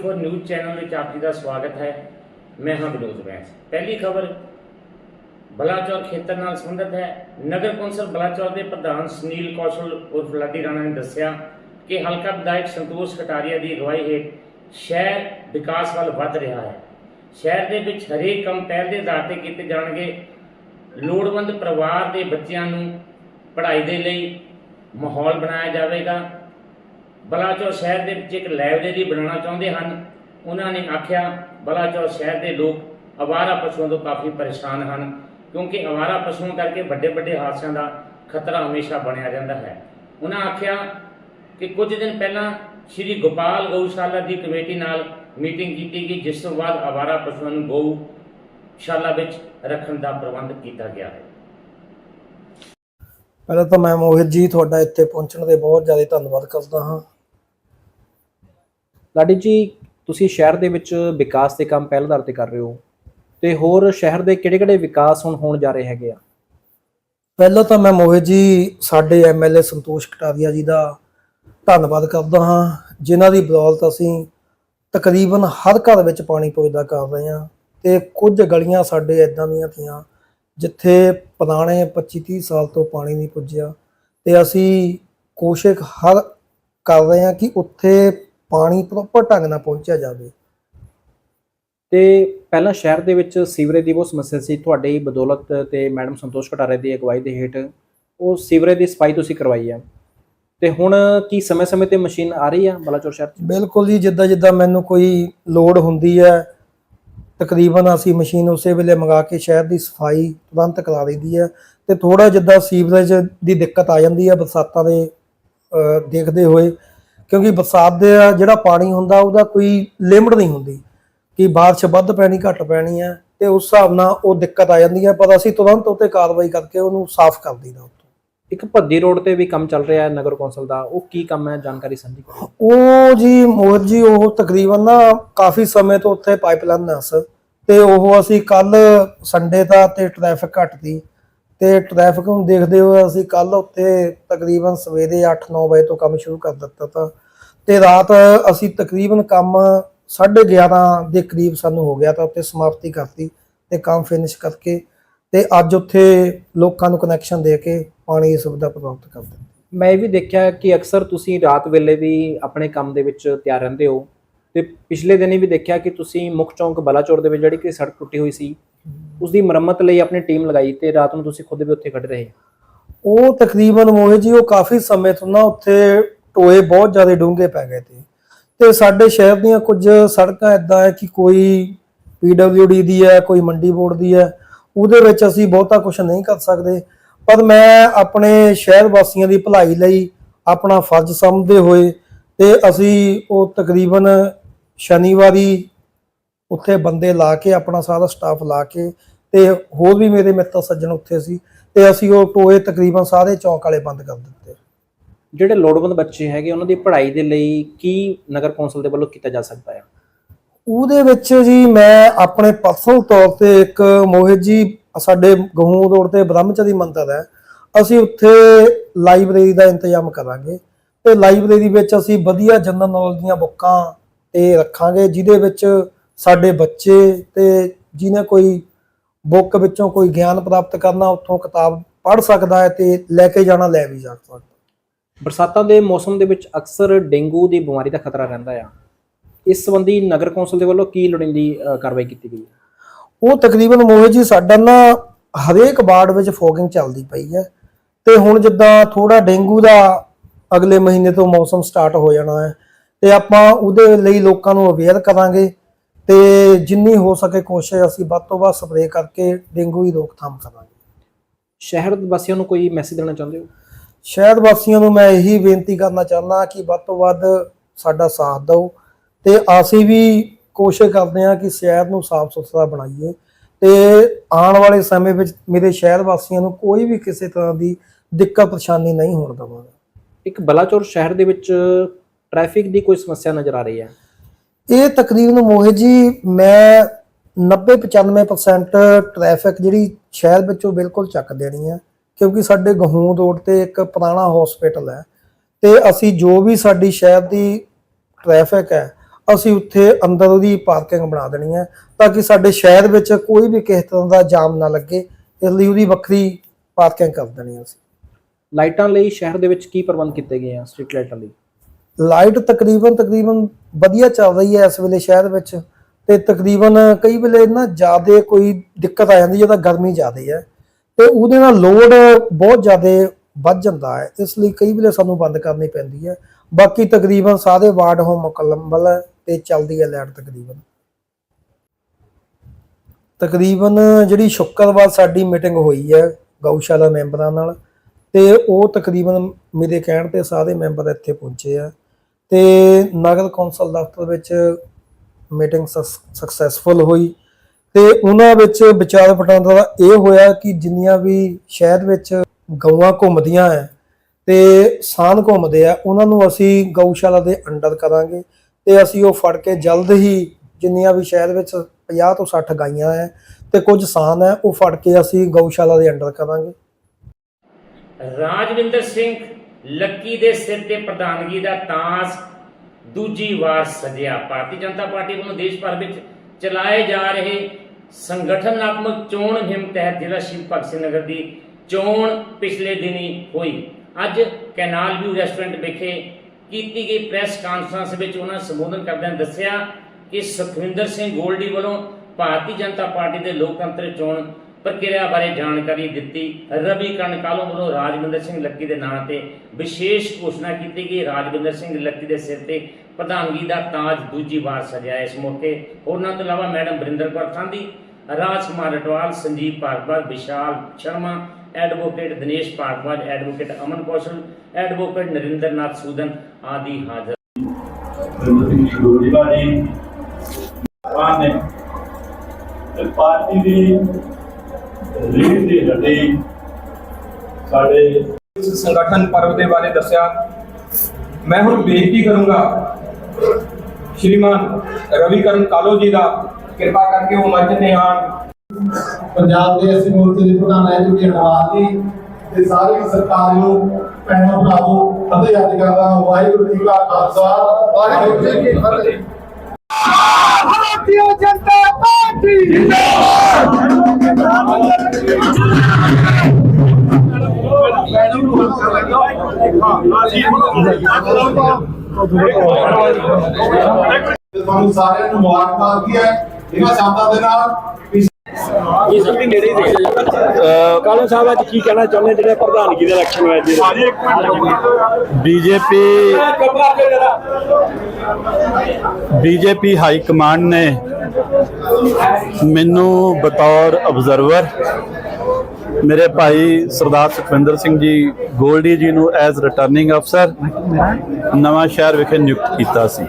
24 news channel ਵਿੱਚ ਆਪ ਜੀ ਦਾ ਸਵਾਗਤ ਹੈ। ਮੈਂ ਹਾਂ ਵਿਨੋਦ ਬੈਂਸ। ਪਹਿਲੀ ਖਬਰ ਬਲਾਚੌਰ ਖੇਤਰ ਨਾਲ ਸੰਬੰਧਿਤ ਹੈ। ਨਗਰ ਕੌਂਸਲ ਬਲਾਚੌਰ ਦੇ ਪ੍ਰਧਾਨ ਸੁਨੀਲ ਕੌਸ਼ਲ ਉਰਫ ਲਾਡੀ ਰਾਣਾ ਨੇ ਦੱਸਿਆ ਕਿ ਹਲਕਾ ਵਿਧਾਇਕ ਸੰਤੋਸ਼ ਕਟਾਰੀਆ ਦੀ ਅਗਵਾਈ ਹੇਠ ਸ਼ਹਿਰ ਵਿਕਾਸ ਵੱਲ ਵੱਧ ਰਿਹਾ ਹੈ। ਸ਼ਹਿਰ ਦੇ ਵਿੱਚ ਹਰੇਕ ਕੰਮ ਪਹਿਲ ਦੇ ਆਧਾਰ ਤੇ ਕੀਤੇ ਜਾਣਗੇ। ਲੋੜਵੰਦ ਪਰਿਵਾਰ ਦੇ ਬੱਚਿਆਂ ਨੂੰ ਪੜ੍ਹਾਈ ਦੇ ਲਈ ਮਾਹੌਲ ਬਣਾਇਆ ਜਾਵੇਗਾ। ਬਲਾਚੌਰ ਸ਼ਹਿਰ ਦੇ ਵਿੱਚ ਇੱਕ ਲਾਇਬ੍ਰੇਰੀ ਬਣਾਉਣਾ ਚਾਹੁੰਦੇ ਹਨ। ਉਹਨਾਂ ਨੇ ਆਖਿਆ, ਬਲਾਚੌਰ ਸ਼ਹਿਰ ਦੇ ਲੋਕ ਅਵਾਰਾ ਪਸ਼ੂਆਂ ਤੋਂ ਕਾਫੀ ਪਰੇਸ਼ਾਨ ਹਨ, ਕਿਉਂਕਿ ਅਵਾਰਾ ਪਸ਼ੂਆਂ ਕਰਕੇ ਵੱਡੇ ਵੱਡੇ ਹਾਦਸਿਆਂ ਦਾ ਖਤਰਾ ਹਮੇਸ਼ਾ ਬਣਿਆ ਰਹਿੰਦਾ ਹੈ। ਉਹਨਾਂ ਆਖਿਆ ਕਿ ਕੁਝ ਦਿਨ ਪਹਿਲਾਂ ਸ਼੍ਰੀ ਗੋਪਾਲ ਗਊਸ਼ਾਲਾ ਦੀ ਕਮੇਟੀ ਨਾਲ ਮੀਟਿੰਗ ਕੀਤੀ ਗਈ, ਜਿਸ ਤੋਂ ਬਾਅਦ ਅਵਾਰਾ ਪਸ਼ੂਆਂ ਨੂੰ ਗਊਸ਼ਾਲਾ ਵਿੱਚ ਰੱਖਣ ਦਾ ਪ੍ਰਬੰਧ ਕੀਤਾ ਗਿਆ ਹੈ। ਪਹਿਲਾਂ ਤਾਂ ਮੈਂ ਮੋਹਿਤ ਜੀ ਤੁਹਾਡਾ ਇੱਥੇ ਪਹੁੰਚਣ ਦੇ ਬਹੁਤ ਜ਼ਿਆਦਾ ਧੰਨਵਾਦ ਕਰਦਾ ਹਾਂ। ਲਾਡੀ ਜੀ ਤੁਸੀਂ ਸ਼ਹਿਰ ਦੇ ਵਿੱਚ ਵਿਕਾਸ ਦੇ ਕੰਮ ਪਹਿਲ ਆਧਾਰ ਤੇ ਕਰ ਰਹੇ ਹੋ ਤੇ ਹੋਰ ਸ਼ਹਿਰ ਦੇ ਕਿਹੜੇ-ਕਿਹੜੇ ਵਿਕਾਸ ਹੁਣ ਹੋਣ ਜਾ ਰਹੇ ਹੈਗੇ ਆ? ਪਹਿਲਾਂ ਤਾਂ ਮੈਂ ਮੋਹਿਤ ਜੀ ਸਾਡੇ ਐਮਐਲਏ ਸੰਤੋਸ਼ ਕਟਾਰੀਆ ਜੀ ਦਾ ਧੰਨਵਾਦ ਕਰਦਾ ਹਾਂ ਜਿਨ੍ਹਾਂ ਦੀ ਬਦੌਲਤ ਅਸੀਂ ਤਕਰੀਬਨ ਹਰ ਘਰ ਵਿੱਚ ਪਾਣੀ ਪਹੁੰਚਦਾ ਕਰ ਰਹੇ ਹਾਂ ਤੇ ਕੁਝ ਗਲੀਆਂ ਸਾਡੇ ਇਦਾਂ ਦੀਆਂ ਥੀਆਂ ਜਿੱਥੇ ਪੁਰਾਣੇ 25 30 ਸਾਲ ਤੋਂ ਪਾਣੀ ਨਹੀਂ ਪੁੱਜਿਆ ਤੇ ਅਸੀਂ ਕੋਸ਼ਿਸ਼ ਹਰ ਕਰ ਰਹੇ ਹਾਂ ਕਿ ਉੱਥੇ ਪਾਣੀ ਪ੍ਰੋਪਰ ਢੰਗ ਨਾਲ ਪਹੁੰਚਿਆ ਜਾਵੇ। ਤੇ ਪਹਿਲਾਂ ਸ਼ਹਿਰ ਦੇ ਵਿੱਚ ਸੀਵਰੇਜ ਦੀ ਬਹੁਤ ਸਮੱਸਿਆ ਸੀ। ਤੁਹਾਡੀ ਬਦੌਲਤ ਤੇ ਮੈਡਮ ਸੰਤੋਸ਼ ਕਟਾਰੇ ਦੀ ਅਗਵਾਈ ਦੇ ਹੇਠ ਉਹ ਸੀਵਰੇਜ ਦੀ ਸਫ਼ਾਈ ਤੁਸੀਂ ਕਰਵਾਈ ਹੈ ਤੇ ਹੁਣ ਕੀ ਸਮੇਂ-ਸਮੇਂ ਤੇ ਮਸ਼ੀਨ ਆ ਰਹੀ ਆ ਬਲਾਚੌਰ ਸ਼ਹਿਰ 'ਚ? ਬਿਲਕੁਲ ਜੀ ਜਿੱਦਾਂ ਜਿੱਦਾਂ ਮੈਨੂੰ ਕੋਈ ਲੋੜ ਹੁੰਦੀ ਹੈ ਤਕਰੀਬਨ ਅਸੀਂ ਮਸ਼ੀਨ ਉਸੇ ਵੇਲੇ ਮੰਗਾ ਕੇ ਸ਼ਹਿਰ ਦੀ ਸਫ਼ਾਈ ਤੁਰੰਤ ਕਰਾ ਲਈਦੀ ਹੈ ਤੇ ਥੋੜਾ ਜਿੱਦਾਂ ਸੀਵਰੇਜ ਦੀ ਦਿੱਕਤ ਆ ਜਾਂਦੀ ਹੈ ਬਰਸਾਤਾਂ ਦੇ ਦੇਖਦੇ ਹੋਏ, ਕਿਉਂਕਿ ਬਰਸਾਤ ਦੇ ਜਿਹੜਾ ਪਾਣੀ ਹੁੰਦਾ ਉਹਦਾ ਕੋਈ ਲਿਮਟ ਨਹੀਂ ਹੁੰਦੀ ਕਿ ਬਾਰਿਸ਼ ਵੱਧ ਪੈਣੀ, ਘੱਟ ਪੈਣੀ ਹੈ ਤੇ ਉਸ ਹਿਸਾਬ ਨਾਲ ਉਹ ਦਿੱਕਤ ਆ ਜਾਂਦੀ ਹੈ ਪਰ ਅਸੀਂ ਤੁਰੰਤ ਉੱਤੇ ਕਾਰਵਾਈ ਕਰਕੇ ਉਹਨੂੰ ਸਾਫ਼ ਕਰ ਦਈਦਾ ਇੱਕ ਭੱਦੀ ਰੋਡ ਤੇ ਵੀ ਕੰਮ ਚੱਲ ਰਿਹਾ ਹੈ ਨਗਰ ਕੌਂਸਲ ਦਾ। ਉਹ ਕੀ ਕੰਮ ਹੈ? ਜਾਣਕਾਰੀ ਸਾਂਝੀ ਕਰੋ। ਉਹ ਜੀ ਮੋਹਤ ਜੀ, ਉਹ ਤਕਰੀਬਨ ਨਾ ਕਾਫੀ ਸਮੇਂ ਤੋਂ ਉੱਥੇ ਪਾਈਪਲਾਈਨ ਨਸ ਤੇ ਉਹ ਅਸੀਂ ਕੱਲ ਸੰਡੇ ਦਾ ਤੇ ਟ੍ਰੈਫਿਕ ਘੱਟ ਤੇ ਟ੍ਰੈਫਿਕ ਨੂੰ ਦੇਖਦੇ ਹੋਏ ਅਸੀਂ ਕੱਲ ਉੱਥੇ ਤਕਰੀਬਨ ਸਵੇਰੇ 8-9 ਵਜੇ ਤੋਂ ਕੰਮ ਸ਼ੁਰੂ ਕਰ ਦਿੱਤਾ ਤਾਂ। ਤੇ ਰਾਤ ਅਸੀਂ ਤਕਰੀਬਨ ਕੰਮ 11:30 ਦੇ ਕਰੀਬ ਸਾਨੂੰ ਹੋ ਗਿਆ ਤਾਂ ਉੱਥੇ ਸਮਾਪਤੀ ਕਰਤੀ ਤੇ ਕੰਮ ਫਿਨਿਸ਼ ਕਰਕੇ ਤੇ ਅੱਜ ਉੱਥੇ ਲੋਕਾਂ ਨੂੰ ਕਨੈਕਸ਼ਨ ਦੇ ਕੇ ਪਾਣੀ ਦੀ ਸੁਵਿਧਾ ਪ੍ਰਾਪਤ ਕਰ ਦਿੱਤੀ। ਮੈਂ ਇਹ ਵੀ ਦੇਖਿਆ ਕਿ ਅਕਸਰ ਤੁਸੀਂ ਰਾਤ ਵੇਲੇ ਵੀ ਆਪਣੇ ਕੰਮ ਦੇ ਵਿੱਚ ਤਿਆਰ ਰਹਿੰਦੇ ਹੋ ਤੇ ਪਿਛਲੇ ਦਿਨੀ ਵੀ ਦੇਖਿਆ ਕਿ ਤੁਸੀਂ ਮੁੱਖ ਚੌਂਕ ਬਲਾਚੌਰ ਦੇ ਵਿੱਚ ਜਿਹੜੀ ਕਿ ਸੜਕ ਟੁੱਟੀ ਹੋਈ ਸੀ ਉਸ ਦੀ ਮੁਰੰਮਤ ਲਈ ਆਪਣੀ ਟੀਮ ਲਗਾਈ ਤੇ ਰਾਤ ਨੂੰ ਤੁਸੀਂ ਖੁਦ ਵੀ ਉੱਥੇ ਖੜੇ ਰਹੇ? ਉਹ ਤਕਰੀਬਨ ਮੋਹੇ ਜੀ ਉਹ ਕਾਫੀ ਸਮੇਂ ਤੋਂ ਨਾ ਉੱਥੇ ਟੋਏ ਬਹੁਤ ਜ਼ਿਆਦਾ ਡੂੰਘੇ ਪੈ ਗਏ ਤੇ। ਤੇ ਸਾਡੇ ਸ਼ਹਿਰ ਦੀਆਂ ਕੁਝ ਸੜਕਾਂ ਇਦਾਂ ਹੈ ਕਿ ਕੋਈ ਪੀਡਬਲਯੂਡੀ ਦੀ ਹੈ ਕੋਈ ਮੰਡੀ ਬੋਰਡ ਦੀ ਹੈ ਉਹਦੇ ਵਿੱਚ ਅਸੀਂ ਬਹੁਤਾ ਕੁਝ ਨਹੀਂ ਕਰ ਸਕਦੇ। ਪਰ ਮੈਂ ਆਪਣੇ ਸ਼ਹਿਰ ਵਾਸੀਆਂ ਦੀ ਭਲਾਈ ਲਈ ਆਪਣਾ ਫਰਜ਼ ਸਮਝਦੇ ਹੋਏ ਤੇ ਅਸੀਂ ਉਹ ਤਕਰੀਬਨ ਸ਼ਨੀਵਾਰੀ ਉੱਥੇ ਬੰਦੇ ਲਾ ਕੇ, ਆਪਣਾ ਸਾਰਾ ਸਟਾਫ ਲਾ ਕੇ ਤੇ ਹੋਰ ਵੀ ਮੇਰੇ ਮਿੱਤਰ ਸੱਜਣ ਉੱਥੇ ਸੀ ਤੇ ਅਸੀਂ ਉਹ ਟੋਏ ਤਕਰੀਬਨ ਸਾਰੇ ਚੌਂਕ ਵਾਲੇ ਬੰਦ ਕਰ ਦਿੱਤੇ। ਜਿਹੜੇ ਲੋੜਵੰਦ ਬੱਚੇ ਹੈਗੇ, ਉਹਨਾਂ ਦੀ ਪੜ੍ਹਾਈ ਦੇ ਲਈ ਕੀ ਨਗਰ ਕੌਂਸਲ ਦੇ ਵੱਲੋਂ ਕੀਤਾ ਜਾ ਸਕਦਾ ਹੈ? ਉਹਦੇ ਵਿੱਚ ਜੀ ਮੈਂ ਆਪਣੇ ਪਰਸਨਲ ਤੌਰ ਤੇ ਇੱਕ ਮੋਹਿਤ ਜੀ, ਸਾਡੇ ਗਹੂ ਰੋਡ ਤੇ ਬ੍ਰਹਮਚਰੀ ਮੰਦਰ ਹੈ। ਅਸੀਂ ਉੱਥੇ ਲਾਇਬ੍ਰੇਰੀ ਦਾ ਇੰਤਜ਼ਾਮ ਕਰਾਂਗੇ ਤੇ ਲਾਇਬ੍ਰੇਰੀ ਵਿੱਚ ਅਸੀਂ ਵਧੀਆ ਜਨਰਲ ਨੌਲੇਜ ਦੀਆਂ ਬੁੱਕਾਂ ਤੇ ਰੱਖਾਂਗੇ, ਜਿਹਦੇ ਵਿੱਚ ਸਾਡੇ ਬੱਚੇ ਤੇ ਜਿਹਨੇ ਕੋਈ ਬੁੱਕ ਵਿੱਚੋਂ ਕੋਈ ਗਿਆਨ ਪ੍ਰਾਪਤ ਕਰਨਾ, ਉੱਥੋਂ ਕਿਤਾਬ ਪੜ੍ਹ ਸਕਦਾ ਹੈ ਤੇ ਲੈ ਕੇ ਜਾਣਾ, ਲੈ ਵੀ ਜਾ ਸਕਦਾ। ਬਰਸਾਤਾਂ ਦੇ ਮੌਸਮ ਦੇ ਵਿੱਚ ਅਕਸਰ ਡੇਂਗੂ ਦੀ ਬਿਮਾਰੀ ਦਾ ਖਤਰਾ ਰਹਿੰਦਾ ਆ। ਇਸ ਸੰਬੰਧੀ ਨਗਰ ਕੌਂਸਲ ਦੇ ਵੱਲੋਂ ਕੀ ਲੋੜੀਂਦੀ ਕਾਰਵਾਈ ਕੀਤੀ ਗਈ ਉਹ ਤਕਰੀਬਨ ਮੋਹਿਤ ਜੀ ਸਾਡਾ ਨਾ ਹਰੇਕ ਵਾਰਡ ਵਿੱਚ ਫੋਗਿੰਗ ਚੱਲਦੀ ਪਈ ਹੈ ਤੇ ਹੁਣ ਜਿੱਦਾਂ ਥੋੜਾ ਡੇਂਗੂ ਦਾ ਅਗਲੇ ਮਹੀਨੇ ਤੋਂ ਮੌਸਮ ਸਟਾਰਟ ਹੋ ਜਾਣਾ ਹੈ ਤੇ ਆਪਾਂ ਉਹਦੇ ਲਈ ਲੋਕਾਂ ਨੂੰ ਅਵੇਅਰ ਕਰਾਂਗੇ ਤੇ ਜਿੰਨੀ ਹੋ ਸਕੇ ਕੋਸ਼ਿਸ਼ ਅਸੀਂ ਵੱਧ ਤੋਂ ਵੱਧ ਸਪਰੇਅ ਕਰਕੇ ਡੇਂਗੂ ਦੀ ਰੋਕਥਾਮ ਕਰਾਂਗੇ। ਸ਼ਹਿਰ ਦੇ ਵਾਸੀਆਂ ਨੂੰ ਕੋਈ ਮੈਸੇਜ ਦੇਣਾ ਚਾਹੁੰਦੇ ਹੋ? ਸ਼ਹਿਰ ਵਾਸੀਆਂ ਨੂੰ ਮੈਂ ਇਹੀ ਬੇਨਤੀ ਕਰਨਾ ਚਾਹੁੰਦਾ ਕਿ ਵੱਧ ਤੋਂ ਵੱਧ ਸਾਡਾ ਸਾਥ ਦਿਓ। ਤੇ ਅਸੀਂ ਵੀ ਕੋਸ਼ਿਸ਼ ਕਰਦੇ ਹਾਂ ਕਿ ਸ਼ਹਿਰ ਨੂੰ ਸਾਫ਼ ਸੁਥਰਾ ਬਣਾਈਏ ਤੇ ਆਉਣ ਵਾਲੇ ਸਮੇਂ ਵਿੱਚ ਮੇਰੇ ਸ਼ਹਿਰ ਵਾਸੀਆਂ ਨੂੰ ਕੋਈ ਵੀ ਕਿਸੇ ਤਰ੍ਹਾਂ ਦੀ ਦਿੱਕਤ ਪਰੇਸ਼ਾਨੀ ਨਹੀਂ ਹੋਣ ਦੇਵਾਂਗਾ। ਇੱਕ ਬਲਾਚੌਰ ਸ਼ਹਿਰ ਦੇ ਵਿੱਚ ਟ੍ਰੈਫਿਕ ਦੀ ਕੋਈ ਸਮੱਸਿਆ ਨਜ਼ਰ ਆ ਰਹੀ ਹੈ? ਇਹ ਤਕਰੀਬਨ ਮੋਹਿਤ ਜੀ ਮੈਂ 90-95% ਟ੍ਰੈਫਿਕ ਜਿਹੜੀ ਸ਼ਹਿਰ ਵਿੱਚੋਂ ਬਿਲਕੁਲ ਚੱਕ ਦੇਣੀ ਹੈ ਕਿਉਂਕਿ ਸਾਡੇ ਗਹੂੰ ਰੋਡ ਤੇ ਇੱਕ ਪੁਰਾਣਾ ਹਸਪੀਟਲ ਹੈ ਤੇ ਅਸੀਂ ਜੋ ਵੀ ਸਾਡੀ ਸ਼ਹਿਰ ਦੀ ਟ੍ਰੈਫਿਕ ਹੈ ਅਸੀਂ ਉੱਥੇ ਅੰਦਰ ਉਹਦੀ ਪਾਰਕਿੰਗ ਬਣਾ ਦੇਣੀ ਹੈ ਤਾਂ ਕਿ ਸਾਡੇ ਸ਼ਹਿਰ ਵਿੱਚ ਕੋਈ ਵੀ ਕਿਸੇ ਤਰ੍ਹਾਂ ਦਾ ਜਾਮ ਨਾ ਲੱਗੇ ਇਸ ਲਈ ਉਹਦੀ ਵੱਖਰੀ ਪਾਰਕਿੰਗ ਕਰ ਦੇਣੀ ਹੈ ਅਸੀਂ। ਲਾਈਟਾਂ ਲਈ ਸ਼ਹਿਰ ਦੇ ਵਿੱਚ ਕੀ ਪ੍ਰਬੰਧ ਕੀਤੇ ਗਏ ਆ ਸਟਰੀਟ ਲਾਈਟਾਂ ਲਈ? ਲਾਈਟ ਤਕਰੀਬਨ ਤਕਰੀਬਨ ਵਧੀਆ ਚੱਲ ਰਹੀ ਹੈ ਇਸ ਵੇਲੇ ਸ਼ਹਿਰ ਵਿੱਚ ਤੇ ਤਕਰੀਬਨ ਕਈ ਵੇਲੇ ਨਾ ਜ਼ਿਆਦਾ ਕੋਈ ਦਿੱਕਤ ਆ ਜਾਂਦੀ ਜਦੋਂ ਗਰਮੀ ਜ਼ਿਆਦਾ ਹੈ ਤੇ ਉਹਦੇ ਨਾਲ ਲੋਡ ਬਹੁਤ ਜ਼ਿਆਦਾ ਵੱਧ ਜਾਂਦਾ ਹੈ ਇਸ ਲਈ ਕਈ ਵੇਲੇ ਸਾਨੂੰ ਬੰਦ ਕਰਨੀ ਪੈਂਦੀ ਹੈ। ਬਾਕੀ ਤਕਰੀਬਨ ਸਾਰੇ ਵਾਰਡ ਹੋ ਮੁਕੰਮਲ ਹੈ। ਤੇ ਚੱਲਦੀ ਹੈ ਲਾਈਟ ਤਕਰੀਬਨ। ਤਕਰੀਬਨ ਜਿਹੜੀ ਸ਼ੁੱਕਰਵਾਰ ਸਾਡੀ ਮੀਟਿੰਗ ਹੋਈ ਹੈ ਗਊਸ਼ਾਲਾ ਮੈਂਬਰਾਂ ਨਾਲ, ਤੇ ਉਹ ਤਕਰੀਬਨ ਮੇਰੇ ਕਹਿਣ ਤੇ ਸਾਰੇ ਮੈਂਬਰ ਇੱਥੇ ਪਹੁੰਚੇ ਆ। ਤੇ ਨਗਰ ਕੌਂਸਲ ਦਫ਼ਤਰ ਵਿੱਚ ਮੀਟਿੰਗ ਸਕਸੈਸਫੁਲ ਹੋਈ। ਤੇ ਉਹਨਾਂ ਵਿੱਚ ਵਿਚਾਰ ਵਟਾਂਦਰਾ ਦਾ ਇਹ ਹੋਇਆ ਕਿ ਜਿੰਨੀਆਂ ਵੀ ਸ਼ਹਿਰ ਵਿੱਚ ਗਊਆਂ ਘੁੰਮਦੀਆਂ ਹੈ ਤੇ ਸਾਨ ਘੁੰਮਦੇ ਆ, ਉਹਨਾਂ ਨੂੰ ਅਸੀਂ ਗਊਸ਼ਾਲਾ ਦੇ ਅੰਡਰ ਕਰਾਂਗੇ। ਤੇ ਅਸੀਂ ਉਹ ਫੜ ਕੇ ਜਲਦ ਹੀ ਜਿੰਨੀਆਂ ਵੀ ਸ਼ਹਿਰ ਵਿੱਚ 50 ਤੋਂ 60 ਗਾਈਆਂ ਹੈ ਤੇ ਕੁਝ ਸਾਨ ਹੈ ਉਹ ਫੜ ਕੇ ਅਸੀਂ ਗਊਸ਼ਾਲਾ ਦੇ ਅੰਡਰ ਕਰਾਂਗੇ। ਰਾਜਵਿੰਦਰ ਸਿੰਘ ਲੱਕੀ ਦੇ ਸਿਰ ਤੇ ਪ੍ਰਧਾਨਗੀ ਦਾ ਤਾਜ ਦੂਜੀ ਵਾਰ ਸਜਿਆ। ਭਾਰਤੀ ਜਨਤਾ ਪਾਰਟੀ ਵੱਲੋਂ ਦੇਸ਼ ਭਰ ਵਿੱਚ ਚਲਾਏ ਜਾ ਰਹੇ ਸੰਗਠਨਾਤਮਕ ਚੋਣ ਮੁਹਿੰਮ ਤਹਿਤ ਜ਼ਿਲ੍ਹਾ ਸ਼ਿਵ ਭਗਤ ਸਿੰਘ ਨਗਰ ਦੀ ਚੋਣ ਪਿਛਲੇ ਦਿਨੀ ਹੋਈ। ਅੱਜ ਕੈਨਾਲ ਵਿਊ ਰੈਸਟੋਰੈਂਟ ਵਿਖੇ ਕੀਤੀ ਗਈ ਪ੍ਰੈਸ ਕਾਨਫਰੰਸ ਵਿੱਚ ਉਹਨਾਂ ਸੰਬੋਧਨ ਕਰਦਿਆਂ ਦੱਸਿਆ ਕਿ ਸੁਖਵਿੰਦਰ ਸਿੰਘ ਗੋਲਡੀ ਵੱਲੋਂ ਭਾਰਤੀ ਜਨਤਾ ਪਾਰਟੀ ਦੇ ਲੋਕਤੰਤਰ ਚੋਣ ਪ੍ਰਕਿਰਿਆ ਬਾਰੇ ਜਾਣਕਾਰੀ ਦਿੱਤੀ। ਰਵੀ ਕਰਨ ਕਾਲੋਂ ਵੱਲੋਂ ਰਾਜਵਿੰਦਰ ਸਿੰਘ ਲੱਕੀ ਦੇ ਨਾਂ ਤੇ ਵਿਸ਼ੇਸ਼ ਘੋਸ਼ਣਾ ਕੀਤੀ ਗਈ। ਰਾਜਵਿੰਦਰ ਸਿੰਘ ਲੱਕੀ ਦੇ ਸਿਰ ਤੇ ਪ੍ਰਧਾਨਗੀ ਦਾ ਤਾਜ ਦੂਜੀ ਵਾਰ ਸਜਿਆ। ਇਸ ਮੌਕੇ ਉਹਨਾਂ ਤੋਂ ਇਲਾਵਾ madam Barinder Kaur Sandhi Raj Kumar Ratwal Sanjeev Bhardwaj Vishal Sharma advocate Dinesh Bhardwaj, advocate Aman Kaushal, advocate Narinder Sudan ਆਦਿ ਹਾਜ਼ਰ। ਪਾਰਟੀ ਦੀ ਰੀੜ ਦੀ ਹੱਡੀ ਸਾਡੇ ਸੰਗਠਨ ਪਰਵ ਦੇ ਬਾਰੇ ਦੱਸਿਆ। ਮੈਂ ਹੁਣ ਬੇਨਤੀ ਕਰੂੰਗਾ, ਸ਼੍ਰੀਮਾਨ ਰਵੀ ਕਰਨ ਕਾਲੋ ਜੀ ਦਾ ਕਿਰਪਾ ਕਰਕੇ ਉਹ ਮੰਚ ਤੇ ਆਉਣ। ਪੰਜਾਬ ਦੇ ਅਸੀਂ ਮੋਰਚੇ ਦੇ ਪ੍ਰਧਾਨ ਹੈ ਜੀ ਧੰਨਵਾਦ ਜੀ ਤੇ ਸਾਰੇ ਸਰਕਾਰ ਨੂੰ ਭੈਣੋ ਭਰਾਵੋ ਫਤਿਹ ਯਾਦ ਕਰਦਾ ਵਾਹਿਗੁਰੂ ਜੀ ਕਾ ਖਾਲਸਾ ਵਾਹਿਗੁਰੂ ਜੀ ਕੀ ਫਤਿਹ। ਭਾਰਤੀ ਜਨਤਾ ਪਾਰਟੀ। ਜਿੰਦਾਬਾਦ ਤੁਹਾਨੂੰ ਸਾਰਿਆਂ ਨੂੰ ਮੁਬਾਰਕਬਾਦ ਹੈ ਇਹਨਾਂ ਸ਼ਬਦਾਂ ਦੇ ਨਾਲ ਵੀ ਕਾਲੋ ਸਾਹਿਬ ਅੱਜ ਕੀ ਕਹਿਣਾ ਚਾਹੁੰਦੇ ਜਿਹੜੇ ਪ੍ਰਧਾਨਗੀ ਦੇ ਇਲੈਕਸ਼ਨ ਹੋਏ ਜੀ? ਬੀਜੇਪੀ ਬੀਜੇਪੀ ਹਾਈ ਕਮਾਂਡ ਨੇ ਮੈਨੂੰ ਬਤੌਰ ਆਬਜ਼ਰਵਰ ਮੇਰੇ ਭਾਈ ਸਰਦਾਰ ਸੁਖਵਿੰਦਰ ਸਿੰਘ ਜੀ ਗੋਲਡੀ ਜੀ ਨੂੰ ਐਜ਼ ਰਿਟਰਨਿੰਗ ਅਫਸਰ ਨਵਾਂ ਸ਼ਹਿਰ ਵਿਖੇ ਨਿਯੁਕਤ ਕੀਤਾ ਸੀ।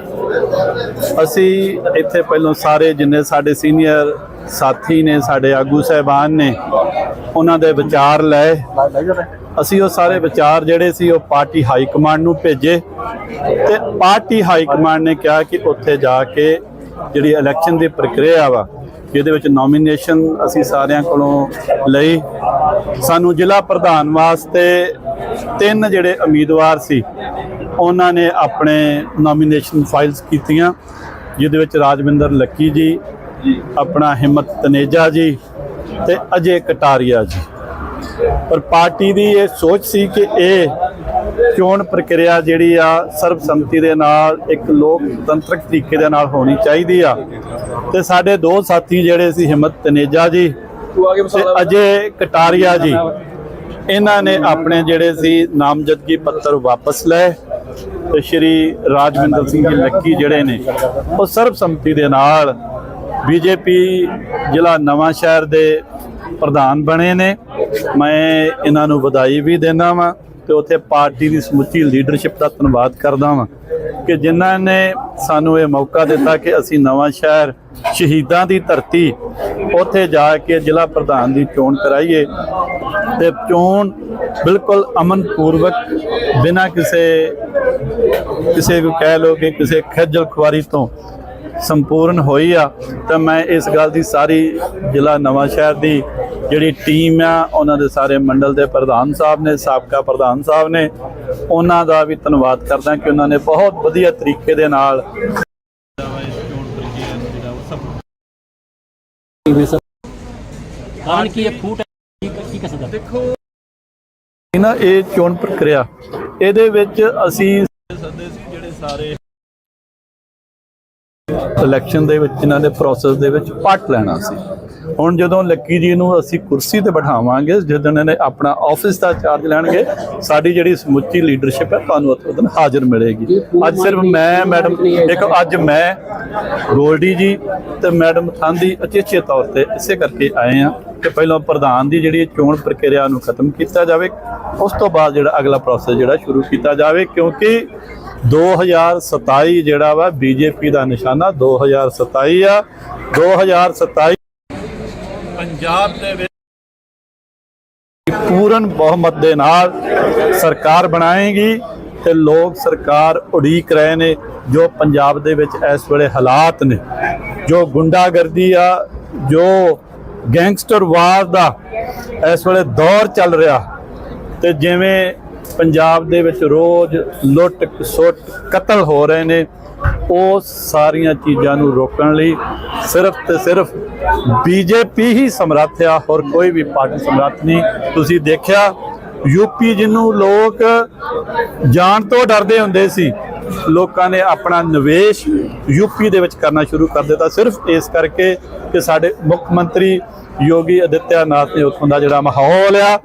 ਅਸੀਂ ਇੱਥੇ ਪਹਿਲਾਂ ਸਾਰੇ ਜਿੰਨੇ ਸਾਡੇ ਸੀਨੀਅਰ ਸਾਥੀ ਨੇ, ਸਾਡੇ ਆਗੂ ਸਹਿਬਾਨ ਨੇ, ਉਹਨਾਂ ਦੇ ਵਿਚਾਰ ਲਏ। ਅਸੀਂ ਉਹ ਸਾਰੇ ਵਿਚਾਰ ਜਿਹੜੇ ਸੀ, ਉਹ ਪਾਰਟੀ ਹਾਈ ਕਮਾਂਡ ਨੂੰ ਭੇਜੇ ਤੇ ਪਾਰਟੀ ਹਾਈ ਕਮਾਂਡ ਨੇ ਕਿਹਾ ਕਿ ਉੱਥੇ ਜਾ ਕੇ ਜਿਹੜੀ ਇਲੈਕਸ਼ਨ ਦੀ ਪ੍ਰਕਿਰਿਆ ਵਾ, ਜਿਹਦੇ ਵਿੱਚ ਨੋਮੀਨੇਸ਼ਨ ਅਸੀਂ ਸਾਰਿਆਂ ਕੋਲੋਂ ਲਈ। ਸਾਨੂੰ ਜ਼ਿਲ੍ਹਾ ਪ੍ਰਧਾਨ ਵਾਸਤੇ ਤਿੰਨ ਜਿਹੜੇ ਉਮੀਦਵਾਰ ਸੀ, ਉਹਨਾਂ ਨੇ ਆਪਣੇ ਨੋਮੀਨੇਸ਼ਨ ਫਾਈਲਸ ਕੀਤੀਆਂ, ਜਿਹਦੇ ਵਿੱਚ ਰਾਜਵਿੰਦਰ ਲੱਕੀ ਜੀ ਆਪਣਾ ਹਿੰਮਤ ਤਨੇਜਾ ਜੀ ਤੇ ਅਜੇ ਕਟਾਰੀਆ ਜੀ। ਪਰ ਪਾਰਟੀ ਦੀ ਇਹ ਸੋਚ ਸੀ ਕਿ ਇਹ ਚੋਣ ਪ੍ਰਕਿਰਿਆ ਜਿਹੜੀ ਆ ਸਰਬਸੰਮਤੀ ਦੇ ਨਾਲ ਇੱਕ ਲੋਕਤੰਤਰਕ ਤਰੀਕੇ ਦੇ ਨਾਲ ਹੋਣੀ ਚਾਹੀਦੀ ਆ। ਤੇ ਸਾਡੇ ਦੋ ਸਾਥੀ ਜਿਹੜੇ ਸੀ ਹਿੰਮਤ ਤਨੇਜਾ ਜੀ ਤੇ ਅਜੇ ਕਟਾਰੀਆ ਜੀ। ਇਹਨਾਂ ਨੇ ਆਪਣੇ ਜਿਹੜੇ ਸੀ ਨਾਮਜ਼ਦਗੀ ਪੱਤਰ ਵਾਪਸ ਲਏ ਤੇ ਸ਼੍ਰੀ ਰਾਜਵਿੰਦਰ ਸਿੰਘ ਜੀ ਲੱਕੀ ਜਿਹੜੇ ਨੇ ਉਹ ਸਰਬਸੰਮਤੀ ਦੇ ਨਾਲ ਬੀਜੇਪੀ ਜ਼ਿਲ੍ਹਾ ਨਵਾਂ ਸ਼ਹਿਰ ਦੇ ਪ੍ਰਧਾਨ ਬਣੇ ਨੇ। ਮੈਂ ਇਹਨਾਂ ਨੂੰ ਵਧਾਈ ਵੀ ਦਿੰਦਾ ਵਾਂ ਤੇ ਉੱਥੇ ਪਾਰਟੀ ਦੀ ਸਮੁੱਚੀ ਲੀਡਰਸ਼ਿਪ ਦਾ ਧੰਨਵਾਦ ਕਰਦਾ ਵਾਂ ਕਿ ਜਿਨ੍ਹਾਂ ਨੇ ਸਾਨੂੰ ਇਹ ਮੌਕਾ ਦਿੱਤਾ ਕਿ ਅਸੀਂ ਨਵਾਂ ਸ਼ਹਿਰ ਸ਼ਹੀਦਾਂ ਦੀ ਧਰਤੀ ਉੱਥੇ ਜਾ ਕੇ ਜ਼ਿਲ੍ਹਾ ਪ੍ਰਧਾਨ ਦੀ ਚੋਣ ਕਰਾਈਏ ਤੇ ਚੋਣ ਬਿਲਕੁਲ ਅਮਨ ਪੂਰਵਕ ਬਿਨਾਂ ਕਿਸੇ ਕਿਸੇ ਨੂੰ ਕਹਿ ਲੋ ਕਿ ਕਿਸੇ ਖੱਜਲ ਖੁਆਰੀ ਤੋਂ ਸੰਪੂਰਨ ਹੋਈ ਆ ਤਾਂ ਮੈਂ ਇਸ ਗੱਲ ਦੀ ਸਾਰੀ ਜ਼ਿਲ੍ਹਾ ਨਵਾਂ ਸ਼ਹਿਰ ਦੀ ਜਿਹੜੀ ਟੀਮ ਆ ਉਹਨਾਂ ਦੇ ਸਾਰੇ ਮੰਡਲ ਦੇ ਪ੍ਰਧਾਨ ਸਾਹਿਬ ਨੇ ਸਾਬਕਾ ਪ੍ਰਧਾਨ ਸਾਹਿਬ ਨੇ ਉਹਨਾਂ ਦਾ ਵੀ ਧੰਨਵਾਦ ਕਰਦਾ ਕਿ ਉਹਨਾਂ ਨੇ ਬਹੁਤ ਵਧੀਆ ਤਰੀਕੇ ਦੇ ਨਾਲ ਇਹ ਚੋਣ ਪ੍ਰਕਿਰਿਆ ਇਹਦੇ ਵਿੱਚ ਅਸੀਂ ਸੱਦੇ ਜਿਹੜੇ ਸਾਰੇ ਇਲੈਕਸ਼ਨ ਦੇ ਵਿੱਚ ਇਹਨਾਂ ਦੇ ਪ੍ਰੋਸੈਸ ਦੇ ਵਿੱਚ ਪਾਰਟ ਲੈਣਾ ਸੀ। ਹੁਣ ਜਦੋਂ ਲੱਕੀ ਜੀ ਨੂੰ ਅਸੀਂ ਕੁਰਸੀ ਤੇ ਬਿਠਾਵਾਂਗੇ, ਜਦੋਂ ਇਹਨਾਂ ਨੇ ਆਪਣਾ ਆਫਿਸ ਦਾ ਚਾਰਜ ਲੈਣਗੇ, ਸਾਡੀ ਜਿਹੜੀ ਸਮੁੱਚੀ ਲੀਡਰਸ਼ਿਪ ਹੈ, ਤੁਹਾਨੂੰ ਉਸ ਦਿਨ ਹਾਜ਼ਰ ਮਿਲੇਗੀ। ਅੱਜ ਸਿਰਫ ਮੈਂ, ਮੈਡਮ, ਦੇਖੋ, ਅੱਜ ਮੈਂ, ਗੋਲਡੀ ਜੀ ਤੇ ਮੈਡਮ ਥਾਂਦੀ ਅਚੇਚੇ ਤੌਰ ਤੇ ਇਸੇ ਕਰਕੇ ਆਏ ਆ ਕਿ ਪਹਿਲਾਂ ਪ੍ਰਧਾਨ ਦੀ ਜਿਹੜੀ ਚੋਣ ਪ੍ਰਕਿਰਿਆ ਨੂੰ ਖਤਮ ਕੀਤਾ ਜਾਵੇ, ਉਸ ਤੋਂ ਬਾਅਦ ਜਿਹੜਾ ਅਗਲਾ ਪ੍ਰੋਸੈਸ ਜਿਹੜਾ ਸ਼ੁਰੂ ਕੀਤਾ ਜਾਵੇ, ਕਿਉਂਕਿ 2027 ਜਿਹੜਾ ਵਾ ਬੀਜੇਪੀ ਦਾ ਨਿਸ਼ਾਨਾ 2027 ਆ। 2027 ਪੰਜਾਬ ਦੇ ਵਿੱਚ ਪੂਰਨ ਬਹੁਮਤ ਦੇ ਨਾਲ ਸਰਕਾਰ ਬਣਾਏਗੀ ਤੇ ਲੋਕ ਸਰਕਾਰ ਉਡੀਕ ਰਹੇ ਨੇ ਜੋ ਪੰਜਾਬ ਦੇ ਵਿੱਚ ਇਸ ਵੇਲੇ ਹਾਲਾਤ ਨੇ। ਜੋ ਗੁੰਡਾਗਰਦੀ ਆ, ਜੋ ਗੈਂਗਸਟਰ ਵਾਰ ਦਾ ਇਸ ਵੇਲੇ ਦੌਰ ਚੱਲ ਰਿਹਾ ਤੇ ਜਿਵੇਂ ਪੰਜਾਬ ਦੇ ਵਿੱਚ ਰੋਜ਼ ਲੁੱਟ ਖਸੁੱਟ ਕਤਲ ਹੋ ਰਹੇ ਨੇ। ਉਹ ਸਾਰੀਆਂ ਚੀਜ਼ਾਂ ਨੂੰ ਰੋਕਣ ਲਈ ਸਿਰਫ ਤੇ ਸਿਰਫ ਬੀਜੇਪੀ ਹੀ ਸਮਰੱਥ ਆ, ਹੋਰ ਕੋਈ ਵੀ ਪਾਰਟੀ ਸਮਰੱਥ ਨਹੀਂ। ਤੁਸੀਂ ਦੇਖਿਆ, ਯੂਪੀ ਜਿਹਨੂੰ ਲੋਕ ਜਾਣ ਤੋਂ ਡਰਦੇ ਹੁੰਦੇ ਸੀ, ਲੋਕਾਂ ਨੇ ਆਪਣਾ ਨਿਵੇਸ਼ ਯੂਪੀ ਦੇ ਵਿੱਚ ਕਰਨਾ ਸ਼ੁਰੂ ਕਰ ਦਿੱਤਾ। ਸਿਰਫ ਇਸ ਕਰਕੇ ਕਿ ਸਾਡੇ ਮੁੱਖ ਮੰਤਰੀ ਯੋਗੀ ਆਦਿੱਤਿਆਨਾਥ ਨੇ ਉੱਥੋਂ ਦਾ ਜਿਹੜਾ ਮਾਹੌਲ ਆ